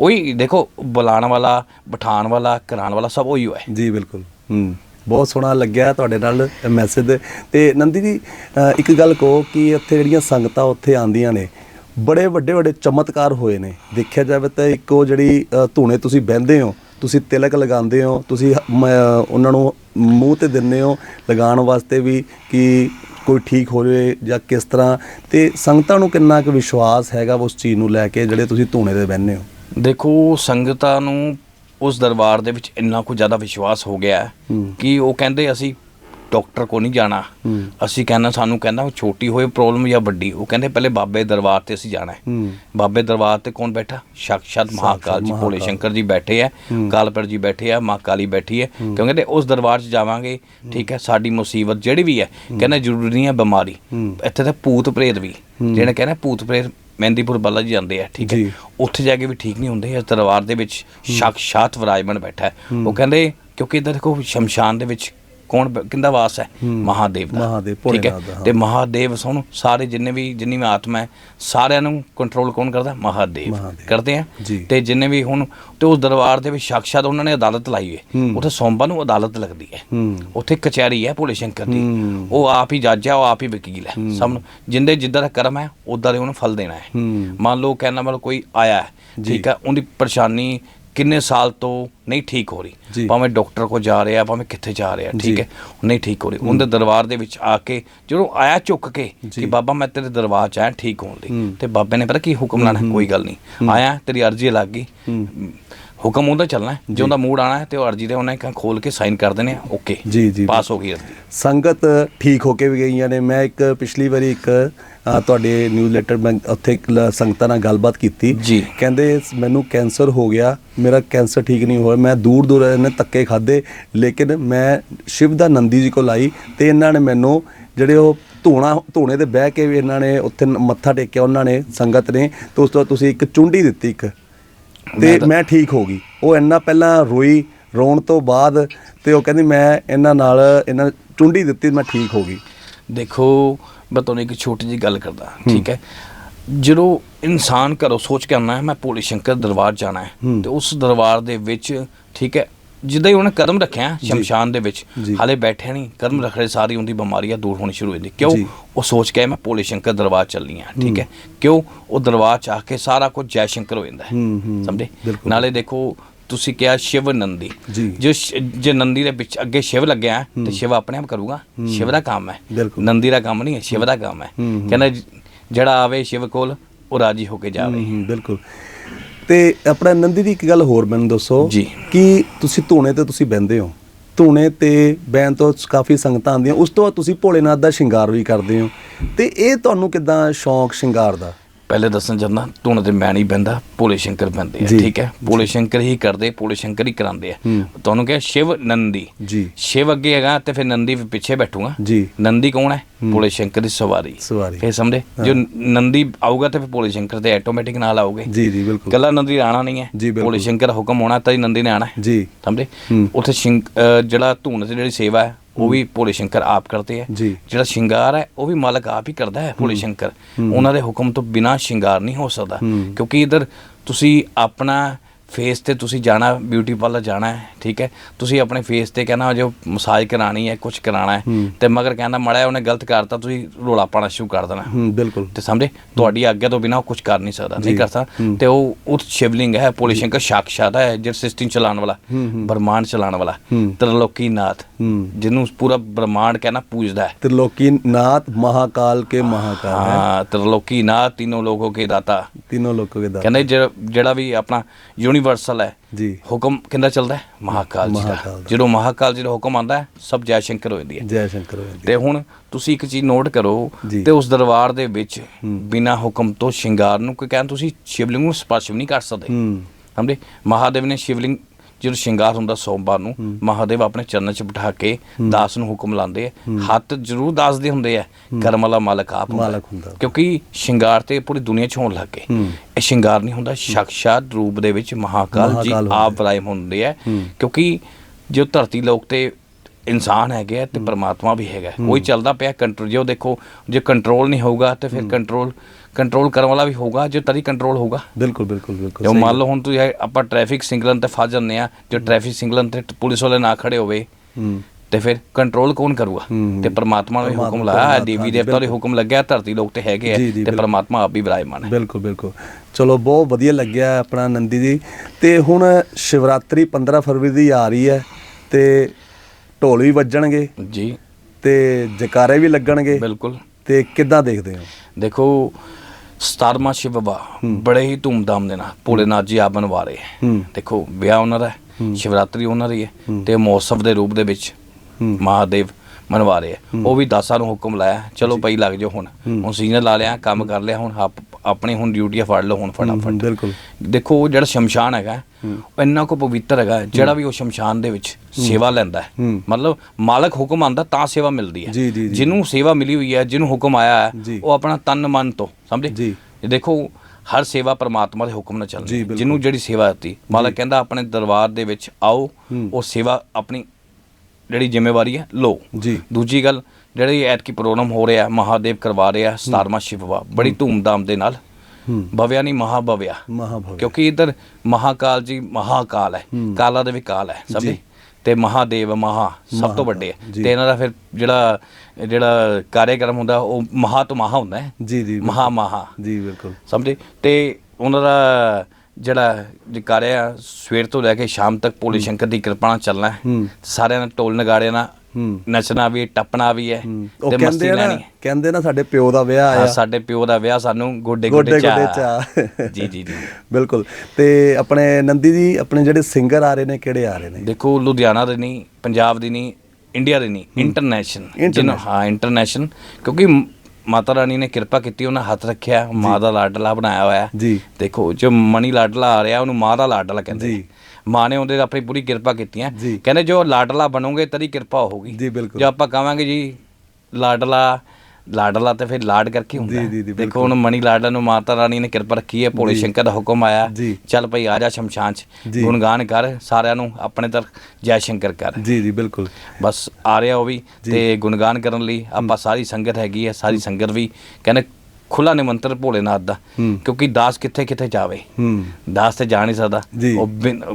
ਉਹੀ ਦੇਖੋ ਬੁਲਾਉਣ ਵਾਲਾ ਬਿਠਾਉਣ ਵਾਲਾ ਕਰਾਉਣ ਵਾਲਾ ਸਭ ਉਹੀ ਹੈ। ਜੀ ਬਿਲਕੁਲ। ਹੂੰ। ਬਹੁਤ ਸੋਹਣਾ ਲੱਗਿਆ ਤੁਹਾਡੇ ਨਾਲ ਮੈਸੇਜ ਤੇ ਨੰਦੀ ਜੀ ਇੱਕ ਗੱਲ ਕਹੋ ਕਿ ਉੱਥੇ ਜਿਹੜੀਆਂ ਸੰਗਤਾਂ ਉੱਥੇ ਆਂਦੀਆਂ ਨੇ, ਬੜੇ ਵੱਡੇ ਵੱਡੇ ਚਮਤਕਾਰ ਹੋਏ ਨੇ। ਦੇਖਿਆ ਜਾਵੇ ਤਾਂ ਇੱਕ ਉਹ ਜਿਹੜੀ ਧੂਣੇ ਤੁਸੀਂ ਬਹਿੰਦੇ ਹੋ, ਤੁਸੀਂ ਤਿਲਕ ਲਗਾਉਂਦੇ ਹੋ, ਤੁਸੀਂ ਉਹਨਾਂ ਨੂੰ ਮੂੰਹ ਤੇ ਦਿੰਦੇ ਹੋ ਲਗਾਉਣ ਵਾਸਤੇ ਵੀ ਕਿ ਕੋਈ ਠੀਕ ਹੋ ਜਾਵੇ ਜਾਂ ਕਿਸ ਤਰ੍ਹਾਂ। ਤੇ ਸੰਗਤਾਂ ਨੂੰ ਕਿੰਨਾ ਕੁ ਵਿਸ਼ਵਾਸ ਹੈਗਾ ਉਸ ਚੀਜ਼ ਨੂੰ ਲੈ ਕੇ ਜਿਹੜੇ ਤੁਸੀਂ ਧੂਣੇ ਤੇ ਬਹਿੰਦੇ ਹੋ? ਦੇਖੋ, ਸੰਗਤਾਂ ਨੂੰ ਉਸ ਦਰਬਾਰ ਦੇ ਵਿੱਚ ਇੰਨਾ ਕੁ ਜ਼ਿਆਦਾ ਵਿਸ਼ਵਾਸ ਹੋ ਗਿਆ ਹੈ। ਕਿ ਉਹ ਕਹਿੰਦੇ ਅਸੀਂ ਡਾਕਟਰ ਕੋ ਨਹੀਂ ਜਾਣਾ। ਅਸੀਂ ਕਹਿੰਦਾ ਸਾਨੂੰ ਕਹਿੰਦਾ ਉਹ ਛੋਟੀ ਹੋਏ ਪ੍ਰੋਬਲਮ ਜਾਂ ਵੱਡੀ ਉਹ ਕਹਿੰਦੇ ਪਹਿਲੇ ਬਾਬੇ ਦਰਬਾਰ ਤੇ ਅਸੀਂ ਜਾਣਾ ਹੈ। ਬਾਬੇ ਦਰਬਾਰ ਤੇ ਕੌਣ ਬੈਠਾ? ਸਾਕਸ਼ਾਤ ਮਹਾਕਾਲ ਜੀ ਭੋਲੇ ਸ਼ੰਕਰ ਜੀ ਬੈਠੇ ਆ ਕਾਲਪਰ ਜੀ ਬੈਠੇ ਆ ਮਾਂ ਕਾਲੀ ਬੈਠੀ ਹੈ। ਕਿਉਂਕਿ ਕਹਿੰਦੇ ਉਸ ਦਰਬਾਰ 'ਚ ਜਾਵਾਂਗੇ ਠੀਕ ਹੈ ਸਾਡੀ ਮੁਸੀਬਤ ਜਿਹੜੀ ਵੀ ਹੈ ਕਹਿੰਦੇ ਜ਼ਰੂਰੀ ਨਹੀਂ ਹੈ ਬਿਮਾਰੀ। ਇੱਥੇ ਤਾਂ ਭੂਤ ਪ੍ਰੇਤ ਵੀ। ਜਿਹੜੇ ਕਹਿੰਦੇ ਭੂਤ ਪ੍ਰੇਤ ਮਹਿੰਦੀਪੁਰ ਬਾਲਾ ਜੀ ਜਾਂਦੇ ਆ ਠੀਕ ਹੈ। ਉੱਥੇ ਜਾ ਕੇ ਵੀ ਠੀਕ ਨਹੀਂ ਹੁੰਦੇ ਇਸ ਦਰਬਾਰ ਦੇ ਵਿੱਚ ਸਾਕਸ਼ਾਤ ਵਿਰਾਜਮਾਨ ਬੈਠਾ ਹੈ। ਉਹ ਕਹਿੰਦੇ ਕਿਉਂਕਿ ਇੱਧਰ ਦੇਖੋ ਸ਼ਮਸ਼ਾਨ ਦੇ ਵਿੱਚ ਕੌਣ ਕਿੰਦਾ ਵਾਸ ਹੈ? ਮਹਾਦੇਵ ਦਾ। ਮਹਾਦੇਵ, ਠੀਕ ਹੈ? ਭੋਲੇਨਾਥ ਦਾ, ਹਾਂ। ਤੇ ਮਹਾਦੇਵ ਸੁਣ ਸਾਰੇ ਜਿੰਨੇ ਵੀ ਜਿੰਨੀ ਵੀ ਆਤਮਾ ਹੈ ਸਾਰਿਆਂ ਨੂੰ ਕੰਟਰੋਲ ਕੌਣ ਕਰਦਾ? ਮਹਾਦੇਵ ਮਹਾਦੇਵ। ਕਰਦੇ ਆ। ਜੀ। ਤੇ ਜਿੰਨੇ ਵੀ ਹੁਣ ਤੇ ਉਸ ਦਰਬਾਰ ਦੇ ਵਿੱਚ ਸਾਕਸ਼ਾਤ ਉਹਨਾਂ ਨੇ ਅਦਾਲਤ ਲਾਈ ਹੈ। ਹੂੰ। ਉੱਥੇ ਸੋਮਵਾਰ ਨੂੰ ਅਦਾਲਤ ਲੱਗਦੀ ਹੈ। ਹੂੰ। ਉੱਥੇ ਕਚਹਿਰੀ ਹੈ ਭੋਲੇ ਸ਼ੰਕਰ ਦੀ। ਹੂੰ। ਉਹ ਆਪ ਹੀ ਜੱਜ ਹੈ ਉਹ ਆਪ ਹੀ ਵਕੀਲ ਹੈ। ਸਭ ਨੂੰ ਜਿੰਦੇ ਜਿੱਦਾਂ ਦਾ ਕਰਮ ਹੈ ਉਦਾਂ ਦੇ ਉਹਨੂੰ ਫਲ ਦੇਣਾ ਹੈ। ਹੂੰ। ਮੰਨ ਲਓ ਕਹਿਣਾ ਮਤਲਬ ਕੋਈ ਆਇਆ ਹੈ। ਜੀ। ਠੀਕ ਹੈ? ਉਹਦੀ ਪਰੇਸ਼ਾਨੀ ਕਿੰਨੇ ਸਾਲ ਤੋਂ ਨਹੀਂ ਠੀਕ ਹੋ। ਰਹੀ। ਭਾਵੇਂ ਡਾਕਟਰ ਕੋ ਜਾ ਰਿਹਾ ਭਾਵੇਂ ਕਿੱਥੇ ਜਾ ਰਿਹਾ ਠੀਕ। ਹੈ ਨਹੀਂ ਠੀਕ ਹੋ ਰਹੀ। ਉਹਦੇ ਦਰਬਾਰ ਦੇ ਵਿੱਚ ਆ ਕੇ ਜਦੋਂ ਆਇਆ ਝੁੱਕ ਕੇ। ਕਿ ਬਾਬਾ ਮੈਂ ਤੇਰੇ ਦਰਬਾਰ ਚ ਆਇਆ ਠੀਕ ਹੋਣ ਲਈ। ਤੇ ਬਾਬੇ ਨੇ ਪਤਾ ਕੀ ਹੁਕਮ ਲਾਣਾ? ਕੋਈ ਗੱਲ ਨਹੀਂ। ਆਇਆ ਤੇਰੀ ਅਰਜ਼ੀ ਲੱਗ ਗਈ। ਹੁਕਮ ਉਹਦਾ ਚੱਲਣਾ ਹੈ। ਜੇ ਉਹਦਾ ਮੂਡ ਆਣਾ ਹੈ ਤੇ ਉਹ ਅਰਜ਼ੀ ਦੇ ਉਹਨੇ ਖੋਲ ਕੇ ਸਾਈਨ ਕਰ ਦੇਣੇ ਆ। ਓਕੇ। ਜੀ, ਜੀ। ਪਾਸ ਹੋ ਗਈ ਅਰਜ਼ੀ। ਸੰਗਤ ਠੀਕ ਹੋ ਕੇ ਵੀ ਗਈਆਂ ਨੇ। ਮੈਂ ਇੱਕ ਪਿਛਲੀ ਵਾਰੀ ਇੱਕ ਤੁਹਾਡੇ ਨਿਊਜ਼ਲੈਟਰ ਮੈਂ ਉੱਥੇ ਸੰਗਤਾਂ ਨਾਲ ਗੱਲਬਾਤ ਕੀਤੀ। ਜੀ। ਕਹਿੰਦੇ ਮੈਨੂੰ ਕੈਂਸਰ ਹੋ ਗਿਆ ਮੇਰਾ ਕੈਂਸਰ ਠੀਕ ਨਹੀਂ ਹੋਇਆ ਮੈਂ ਦੂਰ ਦੂਰ ਇਹਨੇ ਧੱਕੇ ਖਾਦੇ ਲੇਕਿਨ ਮੈਂ ਸ਼ਿਵ ਦਾ ਨੰਦੀ ਜੀ ਕੋਲ ਆਈ ਤੇ ਇਹਨਾਂ ਨੇ ਮੈਨੂੰ ਜਿਹੜੇ ਉਹ ਧੂਣਾ ਧੂਣੇ ਤੇ ਬਹਿ ਕੇ ਵੀ ਇਹਨਾਂ ਨੇ ਉੱਥੇ ਮੱਥਾ ਟੇਕਿਆ ਉਹਨਾਂ ਨੇ ਸੰਗਤ ਨੇ ਤੇ ਉਸ ਤੋਂ ਤੁਸੀਂ ਇੱਕ ਚੁੰਡੀ ਦਿੱਤੀ ਇੱਕ। ਤਾਂ- ਮੈਂ ਠੀਕ ਹੋ ਗਈ। ਉਹ ਇੰਨਾ ਪਹਿਲਾਂ ਰੋਈ ਰੋਣ ਤੋਂ ਬਾਅਦ ਤੇ ਉਹ ਕਹਿੰਦੀ ਮੈਂ ਇਹਨਾਂ ਨਾਲ ਇਹਨਾਂ ਚੁੰਡੀ ਦਿੱਤੀ ਮੈਂ ਠੀਕ ਹੋ ਗਈ। ਦੇਖੋ ਮੈਂ ਤੁਹਾਨੂੰ ਇੱਕ ਛੋਟੀ ਜਿਹੀ ਗੱਲ ਕਰਦਾ ਠੀਕ ਹੈ? ਜਦੋਂ ਇਨਸਾਨ ਘਰੋਂ ਸੋਚ ਕੇ ਆਉਣਾ ਹੈ ਮੈਂ ਭੋਲੇ ਸ਼ੰਕਰ ਦਰਬਾਰ ਜਾਣਾ ਹੈ। ਤੇ ਉਸ ਦਰਬਾਰ ਦੇ ਵਿੱਚ ਠੀਕ ਹੈ ਜਿੱਦਾਂ ਹੀ ਉਹਨੇ ਕਦਮ ਰੱਖਿਆ ਸ਼ਮਸ਼ਾਨ ਦੇ ਵਿੱਚ ਜੀ। ਹਾਲੇ ਬੈਠੇ ਨਹੀਂ ਕਦਮ ਰੱਖ ਰਹੇ ਸਾਰੀ ਉਹਦੀ ਬਿਮਾਰੀਆਂ ਦੂਰ ਹੋਣੀ ਸ਼ੁਰੂ ਹੋ ਜਾਂਦੀ। ਕਿਉਂ? ਜੀ। ਉਹ ਸੋਚ ਕੇ ਮੈਂ ਭੋਲੇ ਸ਼ੰਕਰ ਦਰਬਾਰ ਚੱਲਨੀ ਆ ਠੀਕ ਹੈ? ਕਿਉਂ? ਉਹ ਦਰਬਾਰ ਚ ਆ ਕੇ ਸਾਰਾ ਕੁਝ ਜੈ ਸ਼ੰਕਰ ਹੋ ਜਾਂਦਾ ਹੈ ਸਮਝੇ। ਨਾਲੇ ਦੇਖੋ ਤੁਸੀਂ ਕਿਹਾ ਸ਼ਿਵ ਨੰਦੀ। ਜੀ। ਜੋ ਨੰਦੀ ਦੇ ਵਿੱਚ ਅੱਗੇ ਸ਼ਿਵ ਲੱਗਿਆ ਤੇ ਸ਼ਿਵ ਆਪਣੇ ਆਪ ਕਰੂਗਾ। ਸ਼ਿਵ ਦਾ ਕੰਮ ਹੈ। ਨੰਦੀ ਦਾ ਕੰਮ ਨਹੀਂ ਹੈ ਸ਼ਿਵ ਦਾ ਕੰਮ ਹੈ। ਕਹਿੰਦਾ ਜਿਹੜਾ ਆਵੇ ਸ਼ਿਵ ਕੋਲ ਉਹ ਰਾਜੀ ਹੋ ਕੇ ਜਾਵੇ। ਬਿਲਕੁਲ। ਤੇ ਆਪਣਾ ਨੰਦੀ ਦੀ ਇੱਕ ਗੱਲ ਹੋਰ ਮੈਨੂੰ ਦੱਸੋ ਜੀ। ਕਿ ਤੁਸੀਂ ਧੂਣੇ ਤੇ ਤੁਸੀਂ ਬਹਿੰਦੇ ਹੋ। ਧੂਣੇ ਤੇ ਬੈਨ ਤੋਂ ਕਾਫੀ ਸੰਗਤਾਂ ਆਉਂਦੀਆਂ। ਉਸ ਤੋਂ ਬਾਅਦ ਤੁਸੀਂ ਭੋਲੇਨਾਥ ਦਾ ਸ਼ਿੰਗਾਰ ਵੀ ਕਰਦੇ ਹੋ। ਤੇ ਇਹ ਤੁਹਾਨੂੰ ਕਿਦਾਂ ਸ਼ੌਂਕ ਸ਼ਿੰਗਾਰ ਦਾ? ਪਹਿਲੇ ਦੱਸਣ ਜਾਂਦਾ ਧੂਣ ਤੇ ਮੈਂ ਨਹੀਂ ਬੈਂਦਾ ਭੋਲੇ ਸ਼ੰਕਰ ਬੰਦੇ ਆ ਠੀਕ ਹੈ? ਭੋਲੇ ਸ਼ੰਕਰ ਹੀ ਕਰਦੇ ਭੋਲੇ ਸ਼ੰਕਰ ਹੀ ਕਰਾਉਂਦੇ ਆ। ਤੁਹਾਨੂੰ ਕਿਹਾ ਸ਼ਿਵ ਨੰਦੀ। ਜੀ। ਸ਼ਿਵ ਅੱਗੇ ਹੈਗਾ ਤੇ ਫਿਰ ਨੰਦੀ ਵੀ ਪਿੱਛੇ ਬੈਠੂਗਾ। ਜੀ। ਨੰਦੀ ਕੌਣ ਹੈ? ਭੋਲੇ ਸ਼ੰਕਰ ਦੀ ਸਵਾਰੀ। ਸਵਾਰੀ। ਫੇਰ ਸਮਝੇ? ਜੋ ਨੰਦੀ ਆਊਗਾ ਤੇ ਫਿਰ ਭੋਲੇ ਸ਼ੰਕਰ ਦੇ ਆਟੋਮੈਟਿਕ ਨਾਲ ਆਉਗੇ ਜੀ ਜੀ ਬਿਲਕੁਲ। ਕੱਲਾ ਨੰਦੀ ਆਣਾ ਨਹੀਂ ਹੈ। ਭੋਲੇ ਸ਼ੰਕਰ ਹੁਕਮ ਹੋਣਾ ਤਾਂ ਹੀ ਨੰਦੀ ਨੇ ਆਣਾ ਜੀ। ਸਮਝੇ। ਉੱਥੇ ਜਿਹੜਾ ਧੂਣ ਤੇ ਜਿਹੜੀ ਸੇਵਾ ਹੈ ਉਹ ਵੀ ਭੋਲੇ ਸ਼ੰਕਰ ਆਪ ਕਰਦੇ ਹੈ ਜੀ। ਜਿਹੜਾ ਸ਼ਿੰਗਾਰ ਹੈ ਉਹ ਵੀ ਮਾਲਕ ਆਪ ਹੀ ਕਰਦਾ ਹੈ ਭੋਲੇ ਸ਼ੰਕਰ। ਉਹਨਾਂ ਦੇ ਹੁਕਮ ਤੋਂ ਬਿਨਾ ਸ਼ਿੰਗਾਰ ਨਹੀਂ ਹੋ ਸਕਦਾ। ਕਿਉਂਕਿ ਇਧਰ ਤੁਸੀਂ ਆਪਣਾ ਫੇਸ ਤੇ ਤੁਸੀਂ ਜਾਣਾ ਬਿਊਟੀ ਪਾਰਲਰ ਜਾਣਾ ਹੈ ਠੀਕ ਹੈ? ਤੁਸੀਂ ਆਪਣੇ ਫੇਸ ਤੇ ਕਹਿਣਾ ਜੋ ਮਸਾਜ ਕਰਾਣੀ ਹੈ ਕੁਝ ਕਰਾਣਾ ਹੈ। ਤੇ ਮਗਰ ਕਹਿੰਦਾ ਮੜਿਆ ਉਹਨੇ ਗਲਤ ਕਰਤਾ ਤੁਸੀਂ ਰੋਲਾ ਪਾਣਾ ਸ਼ੁਰੂ ਕਰ ਦੇਣਾ ਬਿਲਕੁਲ। ਤੇ ਸਮਝੇ? ਤੁਹਾਡੀ ਆਗਿਆ ਤੋਂ ਬਿਨਾ ਕੁਝ ਕਰ ਨਹੀਂ ਸਕਦਾ ਨਹੀਂ ਕਰ ਤੇ ਉਹ ਉਹ ਸ਼ਿਵਲਿੰਗ ਹੈ ਪੋਲੀਸ਼ਨ ਦਾ ਸਾਖਸ਼ਾਤ ਹੈ ਜਿਸ ਸਿਸਟਮ ਚਲਾਉਣ ਵਾਲਾ ਬ੍ਰਹਮਾਂਡ ਚਲਾਉਣ ਵਾਲਾ ਤ੍ਰਿਲੋਕੀਨਾਥ ਜਿਹਨੂੰ ਪੂਰਾ ਬ੍ਰਹਮਾਂਡ ਕਹਿੰਦਾ ਪੂਜਦਾ ਹੈ। ਤ੍ਰਿਲੋਕੀ ਨਾਥ ਮਹਾਕਾਲ ਕੇ ਮਹਾਕਾਲ ਹੈ। ਹਾਂ ਤ੍ਰਿਲੋਕੀਨਾਥ ਤਿੰਨੋਂ ਲੋਕੋ ਕੇ ਦਾਤਾ। ਤਿੰਨੋਂ ਲੋਕੋ ਕੇ ਦਾਤਾ। ਕਹਿੰਦੇ ਜਿਹੜਾ ਵੀ ਆਪਣਾ ਯੂਨੀਵਰਸਲ ਹੈ। ਜੀ। ਹੁਕਮ ਕਿੰਦਾ ਚੱਲਦਾ ਹੈ? ਮਹਾਕਾਲ ਜੀ ਦਾ। ਮਹਾਂਕਾਲ ਜਦੋਂ ਮਹਾਕਾਲ ਜੀ ਦਾ ਹੁਕਮ ਆਉਂਦਾ ਹੈ ਸਭ ਜੈ ਸ਼ੰਕਰ ਹੋ ਜਾਂਦੀ ਹੈ। ਜੈ ਸ਼ੰਕਰ ਹੋਇਆ ਤੇ ਹੁਣ ਤੁਸੀਂ ਇੱਕ ਚੀਜ਼ ਨੋਟ ਕਰੋ ਤੇ ਉਸ ਦਰਬਾਰ ਦੇ ਵਿੱਚ ਬਿਨਾ ਹੁਕਮ ਤੋਂ ਸ਼ਿੰਗਾਰ ਨੂੰ ਕੋਈ ਕਹਿੰਦਾ ਤੁਸੀਂ ਸ਼ਿਵਲਿੰਗ ਨੂੰ ਸਪਰਸ਼ ਵੀ ਨਹੀਂ ਕਰ ਸਕਦੇ। ਹੂੰ। ਮਹਾਦੇਵ ਨੇ ਸ਼ਿਵਲਿੰਗ ਜਦੋਂ ਸ਼ਿੰਗਾਰ ਹੁੰਦਾ ਸੋਮਵਾਰ ਨੂੰ ਮਹਾਦੇਵ ਆਪਣੇ ਚਰਨਾਂ 'ਚ ਬਿਠਾ ਕੇ ਦਾਸ ਨੂੰ ਹੁਕਮ ਲਾਉਂਦੇ ਆ। ਹੱਥ ਜ਼ਰੂਰ ਦਾਸ ਦੇ ਹੁੰਦੇ ਆ। ਕਰਮ ਵਾਲਾ ਮਾਲਕ ਆਪ। ਮਾਲਕ ਹੁੰਦਾ। ਕਿਉਂਕਿ ਸ਼ਿੰਗਾਰ ਤੇ ਪੂਰੀ ਦੁਨੀਆ 'ਚ ਹੋਣ ਲੱਗ। ਇਹ ਸ਼ਿੰਗਾਰ ਨਹੀਂ ਹੁੰਦਾ ਸਾਕਸ਼ਾਤ ਰੂਪ ਦੇ ਵਿੱਚ ਮਹਾਕਾਲ ਜੀ ਆਪ ਬਰਾਇਮ ਹੁੰਦੇ ਆ। ਕਿਉਂਕਿ ਜੋ ਧਰਤੀ ਲੋਕ ਤੇ ਇਨਸਾਨ ਹੈਗੇ ਤੇ ਪਰਮਾਤਮਾ ਵੀ ਹੈਗਾ। ਕੋਈ ਚੱਲਦਾ ਪਿਆ ਕੰਟਰੋਲ ਜੋ ਦੇਖੋ ਜੇ ਕੰਟਰੋਲ ਨਹੀਂ ਹੋਊਗਾ ਤੇ ਫਿਰ ਕੰਟਰੋਲ ਕੰਟਰੋਲ ਕਰਨ ਵਾਲਾ ਵੀ ਹੋਊਗਾ ਜੋ ਤਰੀ ਕੰਟਰੋਲ ਹੋਊਗਾ। ਬਿਲਕੁਲ ਬਿਲਕੁਲ ਬਿਲਕੁਲ ਜੋ ਮੰਨ ਲਓ ਹੁਣ ਤੁਸੀਂ ਆਪਾਂ ਟ੍ਰੈਫਿਕ ਸਿਗਨਲ ਤੇ ਫਸ ਜਾਂਦੇ ਆ ਜੋ ਟ੍ਰੈਫਿਕ ਸਿਗਨਲ ਤੇ ਪੁਲਿਸ ਵਾਲੇ ਨਾ ਖੜੇ ਹੋਵੇ ਤੇ ਫਿਰ ਕੰਟਰੋਲ ਕੌਣ ਕਰੂਗਾ? ਤੇ ਪਰਮਾਤਮਾ ਨੇ ਹੁਕਮ ਲਾਇਆ ਹੈ ਦੇਵੀ ਦੇਵਤਾ ਦੇ ਹੁਕਮ ਲੱਗਿਆ ਧਰਤੀ ਲੋਕ ਤੇ ਹੈਗੇ ਆ ਤੇ ਪਰਮਾਤਮਾ ਆਪ ਹੀ ਵਿਰਾਜਮਾਨ ਹੈ। ਬਿਲਕੁਲ ਬਿਲਕੁਲ। ਚਲੋ ਬਹੁਤ ਵਧੀਆ ਲੱਗਿਆ ਆਪਣਾ ਨੰਦੀ ਜੀ। ਤੇ ਹੁਣ ਸ਼ਿਵਰਾਤਰੀ 15 ਫਰਵਰੀ ਦੀ ਆ ਰਹੀ ਹੈ ਤੇ ਢੋਲ ਵੀ ਵੱਜਣਗੇ। ਜੀ। ਤੇ ਜਕਾਰੇ ਵੀ ਲੱਗਣਗੇ। ਬਿਲਕੁਲ। ਤੇ ਕਿੱਦਾਂ ਦੇਖਦੇ ਹੋ? ਦੇਖੋ ਸਤਾਰਮਾ ਸ਼ਿਵ ਵਿਵਾਹ ਬੜੇ ਹੀ ਧੂਮਧਾਮ ਦੇ ਨਾਲ ਭੋਲੇਨਾਥ ਜੀ ਆਪ ਬਣਵਾ ਰਹੇ ਹੈ। ਦੇਖੋ ਵਿਆਹ ਉਹਨਾਂ ਦਾ ਹੈ ਸ਼ਿਵਰਾਤਰੀ ਉਹਨਾਂ ਦੀ ਹੈ ਤੇ ਮੌਸਮ ਦੇ ਰੂਪ ਦੇ ਵਿੱਚ ਮਹਾਦੇਵ ਮਨਵਾ ਰਹੇ ਆ। ਉਹ ਵੀ ਦਾਸਾਂ ਨੂੰ ਹੁਕਮ ਲਾਇਆ ਚਲੋ ਪਈ ਲੱਗ ਜਾਓ ਹੁਣ। ਹੁਣ ਸੀਜ਼ਨ ਲਾ ਲਿਆ ਕੰਮ ਕਰ ਲਿਆ ਹੁਣ ਆਪ- ਆਪਣੀ ਹੁਣ ਡਿਊਟੀਆਂ ਫੜ ਲਓ ਹੁਣ ਫਟਾਫਟ। ਬਿਲਕੁਲ। ਦੇਖੋ ਉਹ ਜਿਹੜਾ ਸ਼ਮਸ਼ਾਨ ਹੈਗਾ ਉਹ ਇੰਨਾ ਕੋ ਪਵਿੱਤਰ ਹੈਗਾ ਜਿਹੜਾ ਵੀ ਉਹ ਸ਼ਮਸ਼ਾਨ ਦੇ ਵਿੱਚ ਸੇਵਾ ਲੈਂਦਾ ਹੈ। ਮਤਲਬ ਮਾਲਕ ਹੁਕਮ ਆਂਦਾ ਤਾਂ ਸੇਵਾ ਮਿਲਦੀ ਹੈ। ਜਿਹਨੂੰ ਸੇਵਾ ਮਿਲੀ ਹੋਈ ਹੈ ਜਿਹਨੂੰ ਹੁਕਮ ਆਇਆ। ਹੈ ਉਹ ਆਪਣਾ ਤਨ ਮਨ ਤੋਂ ਸਮਝੇ? ਜੀ। ਦੇਖੋ ਹਰ ਸੇਵਾ ਪਰਮਾਤਮਾ ਦੇ ਹੁਕਮ ਨਾਲ ਚੱਲਦੀ। ਜਿਹਨੂੰ ਜਿਹੜੀ ਸੇਵਾ ਦਿੱਤੀ ਮਾਲਕ ਕਹਿੰਦਾ ਆਪਣੇ ਦਰਬਾਰ ਦੇ ਵਿੱਚ ਆਓ। ਉਹ ਸੇਵਾ ਆਪਣੀ ਜਿਹੜੀ ਜ਼ਿੰਮੇਵਾਰੀ ਹੈ ਲੋ ਜੀ। ਦੂਜੀ ਗੱਲ ਜਿਹੜੀ ਐਤਕੀ ਪ੍ਰੋਗਰਾਮ ਹੋ ਰਿਹਾ ਮਹਾਦੇਵ ਕਰਵਾ ਰਿਹਾ 17ਵਾਂ ਸ਼ਿਵਵਾ ਬੜੀ ਧੂਮਧਾਮ ਦੇ ਨਾਲ। ਭਵਿਆ ਨਹੀਂ ਮਹਾਭਵਿਆ। ਮਹਾਭਵ ਕਿਉਂਕਿ ਇਧਰ ਮਹਾਕਾਲ ਜੀ ਮਹਾਕਾਲ ਹੈ ਕਾਲਾ ਦੇ ਵੀ ਕਾਲ ਹੈ ਸਭੇ ਤੇ ਮਹਾਦੇਵ ਮਹਾ ਸਭ ਤੋਂ ਵੱਡੇ ਹੈ ਤੇ ਇਹਨਾਂ ਦਾ ਫਿਰ ਜਿਹੜਾ ਜਿਹੜਾ ਕਾਰਜਕ੍ਰਮ ਹੁੰਦਾ ਉਹ ਮਹਾ ਤੋਂ ਮਹਾ ਹੁੰਦਾ ਹੈ। ਜੀ ਜੀ ਮਹਾ ਮਹਾ ਜੀ ਬਿਲਕੁਲ। ਸਮਝੇ? ਤੇ ਉਹਨਾਂ ਦਾ ਜਿਹੜਾ ਜੇ ਕਾਰਿਆ ਆ, ਸਵੇਰ ਤੋਂ ਲੈ ਕੇ ਸ਼ਾਮ ਤੱਕ ਭੋਲੇ ਸ਼ੰਕਰ ਦੀ ਕਿਰਪਾ ਨਾਲ ਚੱਲਣਾ ਹੈ। ਹੂੰ। ਸਾਰਿਆਂ ਨੇ ਢੋਲ ਨਗਾੜੇ ਨਾਲ ਹੂੰ। ਨੱਚਣਾ ਵੀ ਟੱਪਣਾ ਵੀ ਹੈ ਉਹ ਤੇ ਕਹਿੰਦੇ ਮਸਤੀ ਆ ਨਾ ਲੈਣੀ ਹੈ। ਕਹਿੰਦੇ ਨਾ ਸਾਡੇ ਪਿਓ ਦਾ ਵਿਆਹ ਹਾਂ, ਆਇਆ ਸਾਡੇ ਪਿਓ ਦਾ ਵਿਆਹ ਸਾਨੂੰ ਗੋਡੇ ਗੋਡੇ ਚਾ ਚਾ ਜੀ ਜੀ ਜੀ। ਬਿਲਕੁਲ। ਤੇ ਆਪਣੇ ਨੰਦੀ ਜੀ ਆਪਣੇ ਜਿਹੜੇ ਸਿੰਗਰ ਆ ਰਹੇ ਨੇ ਕਿਹੜੇ ਆ ਰਹੇ ਨੇ? ਦੇਖੋ ਲੁਧਿਆਣਾ ਦੇ ਨਹੀਂ ਪੰਜਾਬ ਦੀ ਨਹੀਂ ਇੰਡੀਆ ਦੇ ਨਹੀਂ ਇੰਟਰਨੈਸ਼ਨਲ ਜਿਹਨੂੰ ਹਾਂ ਇੰਟਰਨੈਸ਼ਨਲ ਕਿਉਂਕਿ ਮ- ਮਾਤਾ ਰਾਣੀ ਨੇ ਕਿਰਪਾ ਕੀਤੀ ਉਹਨਾਂ ਹੱਥ ਰੱਖਿਆ ਮਾਂ ਦਾ ਲਾਡਲਾ ਬਣਾਇਆ ਹੋਇਆ। ਜੀ ਦੇਖੋ ਜੋ ਮਣੀ ਲਾਡਲਾ ਆ ਰਿਹਾ ਉਹਨੂੰ ਮਾਂ ਦਾ ਲਾਡਲਾ ਕਹਿੰਦੇ ਜੀ। ਮਾਂ ਨੇ ਉਹਦੇ ਆਪਣੀ ਪੂਰੀ ਕਿਰਪਾ ਕੀਤੀ ਹੈ। ਕਹਿੰਦੇ ਜੋ ਲਾਡਲਾ ਬਣੋਗੇ ਤੇਰੀ ਕਿਰਪਾ ਹੋਊਗੀ ਜੀ, ਬਿਲਕੁਲ। ਜੇ ਆਪਾਂ ਕਹਾਂਗੇ ਜੀ ਲਾਡਲਾ ਲਾਡਲਾ ਤੇ ਫਿਰ ਲਾਡ ਕਰਕੇ ਹੁੰਦਾ ਦੇਖੋ ਹੁਣ ਮਣੀ ਲਾਡਲਾ ਨੂੰ ਮਾਤਾ ਰਾਣੀ ਨੇ ਕਿਰਪਾ ਰੱਖੀ ਹੈ ਭੋਲੇ ਸ਼ੰਕਰ ਦਾ ਹੁਕਮ ਆਇਆ। ਚੱਲ ਭਈ ਆ ਜਾ ਸ਼ਮਸ਼ਾਨ ਚ। ਗੁਣਗਾਨ ਕਰ ਸਾਰਿਆਂ ਨੂੰ ਆਪਣੇ ਤਰ ਜੈ ਸ਼ੰਕਰ ਕਰ। ਜੀ ਜੀ ਬਿਲਕੁਲ। ਬਸ ਆ ਰਿਹਾ ਉਹ ਵੀ ਤੇ ਗੁਣਗਾਨ ਕਰਨ ਲਈ ਆਪਾਂ ਸਾਰੀ ਸੰਗਤ ਹੈਗੀ ਹੈ ਸਾਰੀ ਸੰਗਤ ਵੀ ਕਹਿੰਦੇ ਖੁੱਲਾ ਨਿਮੰਤਰ ਭੋਲੇਨਾਥ ਦਾ ਹੂੰ। ਕਿਉਂਕਿ ਦਾਸ ਕਿੱਥੇ ਕਿੱਥੇ ਜਾਵੇ? ਦਾਸ ਤੇ ਜਾ ਨਹੀਂ ਸਕਦਾ। ਉਹ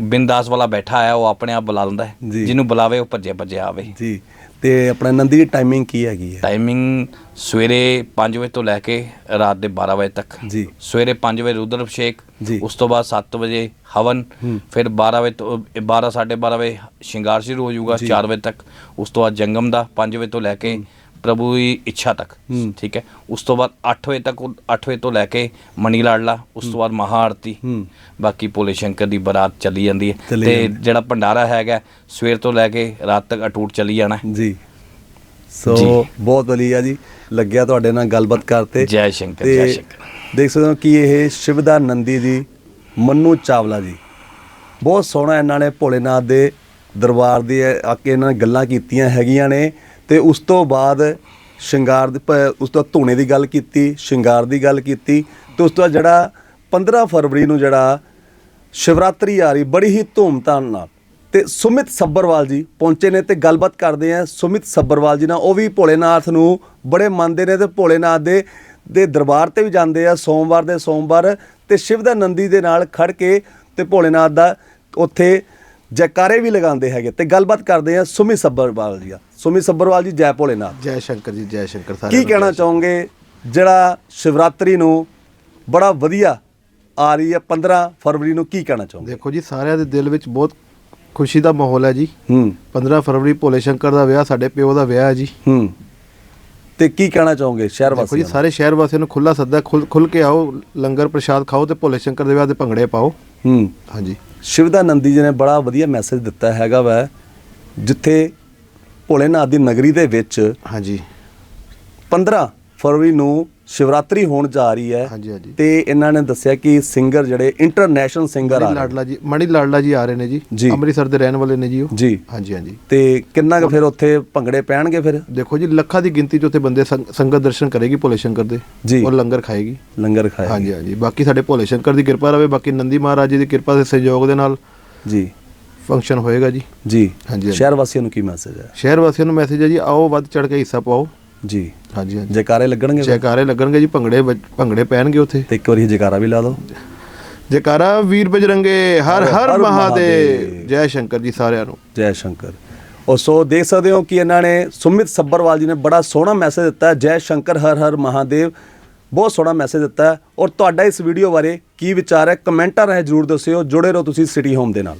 ਬਿਨ ਦਾਸ ਵਾਲਾ ਬੈਠਾ ਹੈ ਉਹ ਆਪਣੇ ਆਪ ਬੁਲਾ ਲੈਂਦਾ। ਜਿਹਨੂੰ ਬੁਲਾਵੇ ਉਹ ਭੱਜੇ ਭੱਜੇ ਆਵੇ। ਜੀ। ਤੇ ਆਪਣੇ ਨੰਦੀ ਦੀ ਟਾਈਮਿੰਗ ਕੀ ਹੈਗੀ ਹੈ? ਟਾਈਮਿੰਗ ਸਵੇਰੇ 5 ਵਜੇ ਤੋਂ ਲੈ ਕੇ ਰਾਤ ਦੇ 12 ਵਜੇ ਤੱਕ। ਜੀ। ਸਵੇਰੇ 5 ਵਜੇ ਰੁਦਰ ਅਭਿਸ਼ੇਕ ਜੀ। ਉਸ ਤੋਂ ਬਾਅਦ 7 ਵਜੇ ਹਵਨ। ਫਿਰ 12 ਵਜੇ ਤੋਂ 12 12:30 ਵਜੇ ਸ਼ਿੰਗਾਰ ਸ਼ੁਰੂ ਹੋ ਜਾਊਗਾ 4 ਵਜੇ ਤੱਕ। ਉਸ ਤੋਂ ਬਾਅਦ ਜੰਗਮ ਦਾ 5 ਵਜੇ ਤੋਂ ਲੈ ਕੇ ਪ੍ਰਭੂ ਦੀ ਇੱਛਾ ਤੱਕ। ਠੀਕ ਹੈ। ਉਸ ਤੋਂ ਬਾਅਦ 8 ਵਜੇ ਤੱਕ 8 ਵਜੇ ਤੋਂ ਲੈ ਕੇ ਮਣੀ ਲਾਡਲਾ ਉਸ ਤੋਂ ਬਾਅਦ ਮਹਾ ਆਰਤੀ ਹੂੰ। ਬਾਕੀ ਭੋਲੇ ਸ਼ੰਕਰ ਦੀ ਬਰਾਤ ਚੱਲੀ ਜਾਂਦੀ ਹੈ। ਤੇ। ਜਿਹੜਾ ਭੰਡਾਰਾ ਹੈਗਾ ਸਵੇਰ ਤੋਂ ਲੈ ਕੇ ਰਾਤ ਤੱਕ ਅਟੂਟ ਚੱਲੀ ਜਾਣਾ। ਜੀ। ਸੋ। ਬਹੁਤ ਵਧੀਆ ਜੀ। ਲੱਗਿਆ ਤੁਹਾਡੇ ਨਾਲ ਗੱਲਬਾਤ ਕਰਤੇ ਜੈ ਸ਼ੰਕਰ ਜੈ ਸ਼ੰਕਰ। ਦੇਖ ਸਕਦੇ ਹੋ ਕਿ ਇਹ ਸ਼ਿਵਦਾ ਨੰਦੀ ਜੀ ਮੰਨੂ ਚਾਵਲਾ ਜੀ। ਬਹੁਤ ਸੋਹਣਾ ਇਹਨਾਂ ਨੇ ਭੋਲੇਨਾਥ ਦੇ ਦਰਬਾਰ ਦੀ ਆ ਕੇ ਇਹਨਾਂ ਨੇ ਗੱਲਾਂ ਕੀਤੀਆਂ ਹੈਗੀਆਂ ਨੇ। ਤੇ ਉਸ ਤੋਂ ਬਾਅਦ ਸ਼ਿੰਗਾਰ ਉਸ ਤੋਂ ਧੂਣੇ ਦੀ ਗੱਲ ਕੀਤੀ ਸ਼ਿੰਗਾਰ ਦੀ ਗੱਲ ਕੀਤੀ। ਤੇ ਉਸ ਤੋਂ ਜਿਹੜਾ 15 ਫਰਵਰੀ ਨੂੰ ਜਿਹੜਾ ਸ਼ਿਵਰਾਤਰੀ ਆ ਰਹੀ ਬੜੀ ਹੀ ਧੂਮਧਾਮ ਨਾਲ। ਤੇ ਸੁਮਿਤ ਸੱਬਰਵਾਲ ਜੀ ਪਹੁੰਚੇ ਨੇ ਤੇ ਗੱਲਬਾਤ ਕਰਦੇ ਆ ਸੁਮਿਤ ਸੱਬਰਵਾਲ ਜੀ ਨਾਲ। ਉਹ ਵੀ ਭੋਲੇਨਾਥ ਨੂੰ ਬੜੇ ਮੰਨਦੇ ਨੇ ਤੇ ਭੋਲੇਨਾਥ ਦੇ ਦੇ ਦਰਬਾਰ ਤੇ ਵੀ ਜਾਂਦੇ ਆ ਸੋਮਵਾਰ ਦੇ ਸੋਮਵਾਰ ਤੇ ਸ਼ਿਵ ਦਾ ਨੰਦੀ ਦੇ ਨਾਲ ਖੜ ਕੇ ਤੇ ਭੋਲੇਨਾਥ ਦਾ ਉੱਥੇ ਜੈਕਾਰੇ ਵੀ ਲਗਾਉਂਦੇ ਹੈਗੇ। ਤੇ ਗੱਲਬਾਤ ਕਰਦੇ ਆ ਸੁਮਿਤ ਸੱਬਰਵਾਲ ਜੀ ਆ ਸੁਮਿਤ ਸੱਬਰਵਾਲ ਜੀ ਜੈ ਭੋਲੇਨਾਥ। ਜੈ ਸ਼ੰਕਰ ਜੀ ਜੈ ਸ਼ੰਕਰ ਸਾਰਿਆਂ ਕੀ ਕਹਿਣਾ ਚਾਹੋਗੇ? ਜਿਹੜਾ ਸ਼ਿਵਰਾਤਰੀ ਨੂੰ ਬੜਾ ਵਧੀਆ ਆ ਰਹੀ ਹੈ 15 ਫਰਵਰੀ ਨੂੰ ਕੀ ਕਹਿਣਾ ਚਾਹੋਗੇ? ਦੇਖੋ ਜੀ ਸਾਰਿਆਂ ਦੇ ਦਿਲ ਵਿੱਚ ਬਹੁਤ ਖੁਸ਼ੀ ਦਾ ਮਾਹੌਲ ਹੈ ਜੀ। ਹੂੰ। 15 ਫਰਵਰੀ ਭੋਲੇ ਸ਼ੰਕਰ ਦਾ ਵਿਆਹ ਸਾਡੇ ਪਿਓ ਦਾ ਵਿਆਹ ਹੈ ਜੀ। ਹੂੰ। ਤੇ ਕੀ ਕਹਿਣਾ ਚਾਹੋਗੇ ਸ਼ਹਿਰ ਦੇਖੋ ਜੀ ਵਾਸੀਆਂ ਨੂੰ? ਸਾਰੇ ਸ਼ਹਿਰ ਵਾਸੀਆਂ ਨੂੰ ਖੁੱਲਾ ਸੱਦਾ ਖੁੱਲ ਖੁੱਲ ਕੇ ਆਓ ਲੰਗਰ ਪ੍ਰਸ਼ਾਦ ਖਾਓ ਤੇ ਭੋਲੇ ਸ਼ੰਕਰ ਦੇ ਵਿਆਹ ਦੇ ਭੰਗੜੇ ਪਾਓ। ਹੂੰ। ਹਾਂਜੀ। ਸ਼ਿਵਦਾਨੰਦੀ ਜੀ ਨੇ ਬੜਾ ਵਧੀਆ ਮੈਸੇਜ ਦਿੱਤਾ ਹੈਗਾ ਵਾ ਜਿੱਥੇ ਭੋਲੇਨਾਥ ਦੀ ਨਗਰੀ ਦੇ ਵਿੱਚ ਹਾਂਜੀ। 15 ਫਰਵਰੀ ਨੂੰ ਸ਼ਿਵਰਾਤਰੀ ਹੋਣ ਜਾ ਰਹੀ ਹੈ ਹਾਂਜੀ ਹਾਂਜੀ। ਤੇ ਇਹਨਾਂ ਨੇ ਦੱਸਿਆ ਕਿ ਸਿੰਗਰ ਜਿਹੜੇ ਇੰਟਰਨੈਸ਼ਨਲ ਸਿੰਗਰ ਆ ਮਣੀ ਰਹੇ ਲਾਡਲਾ ਜੀ ਮਣੀ ਲਾਡਲਾ ਜੀ ਆ ਰਹੇ ਨੇ ਜੀ। ਜੀ। ਅੰਮ੍ਰਿਤਸਰ ਦੇ ਰਹਿਣ ਵਾਲੇ ਨੇ ਜੀ ਉਹ। ਜੀ। ਹਾਂਜੀ ਹਾਂਜੀ। ਤੇ ਕਿੰਨਾ ਕੁ ਫਿਰ ਉੱਥੇ ਭੰਗੜੇ ਪੈਣਗੇ ਫਿਰ? ਦੇਖੋ ਜੀ ਲੱਖਾਂ ਦੀ ਗਿਣਤੀ 'ਚ ਉੱਥੇ ਬੰਦੇ ਸੰਗ- ਸੰਗਤ ਦਰਸ਼ਨ ਕਰੇਗੀ ਭੋਲੇ ਸ਼ੰਕਰ ਦੇ। ਜੀ। ਔਰ ਲੰਗਰ ਖਾਏਗੀ। ਲੰਗਰ ਖਾਇਆ ਹਾਂਜੀ ਹਾਂਜੀ। ਬਾਕੀ ਸਾਡੇ ਭੋਲੇ ਸ਼ੰਕਰ ਦੀ ਕਿਰਪਾ ਰਵੇ ਬਾਕੀ ਨੰਦੀ ਮਹਾਰਾਜ ਜੀ ਦੀ ਕਿਰਪਾ ਦੇ ਸਹਿਯੋਗ ਦੇ ਨਾਲ ਜੀ। ਫੰਕਸ਼ਨ ਹੋਏਗਾ ਜੀ। ਜੀ। ਹਾਂਜੀ, ਹਾਂਜੀ। ਸ਼ਹਿਰ ਵਾਸੀਆਂ ਨੂੰ ਕੀ ਮੈਸੇਜ ਹੈ? ਸ਼ਹਿਰ ਵਾਸੀਆਂ ਨੂੰ ਮੈਸੇਜ ਹੈ ਜੀ ਆਓ ਵੱਧ ਚੜ ਕੇ ਹਿੱਸਾ ਪਾਓ। ਜੀ। ਹਾਂਜੀ ਹਾਂਜੀ। ਜੈਕਾਰੇ ਲੱਗਣਗੇ? ਜੈਕਾਰੇ ਲੱਗਣਗੇ ਜੀ ਭੰਗੜੇ ਭੰਗੜੇ ਪੈਣਗੇ ਉੱਥੇ। ਤੇ ਇੱਕ ਵਾਰੀ ਜੈਕਾਰਾ ਵੀ ਲਾ ਦਿਓ। ਜੈਕਾਰਾ ਵੀਰ ਬਜਰੰਗੇ ਹਰ ਹਰ ਮਹਾਦੇਵ। ਜੈ ਸ਼ੰਕਰ ਜੀ ਸਾਰਿਆਂ ਨੂੰ। ਜੈ ਸ਼ੰਕਰ। ਉਹ ਸੋ ਦੇਖ ਸਕਦੇ ਹੋ ਕਿ ਇਹਨਾਂ ਨੇ ਸੁਮਿਤ ਸੱਬਰਵਾਲ ਜੀ ਨੇ ਬੜਾ ਸੋਹਣਾ ਮੈਸੇਜ ਦਿੱਤਾ ਹੈ। ਜੈ ਸ਼ੰਕਰ ਹਰ ਹਰ ਮਹਾਦੇਵ। ਬਹੁਤ ਸੋਹਣਾ ਮੈਸੇਜ ਦਿੱਤਾ ਹੈ। ਔਰ ਤੁਹਾਡਾ ਇਸ ਵੀਡੀਓ ਬਾਰੇ ਕੀ ਵਿਚਾਰ ਹੈ? ਕਮੈਂਟਾਂ ਰਾਹੀਂ ਜਰੂਰ ਦੱਸਿਓ। ਜੁੜੇ ਰਹੋ ਤੁਸੀਂ ਸਿਟੀ ਹੋਮ ਦੇ ਨਾਲ।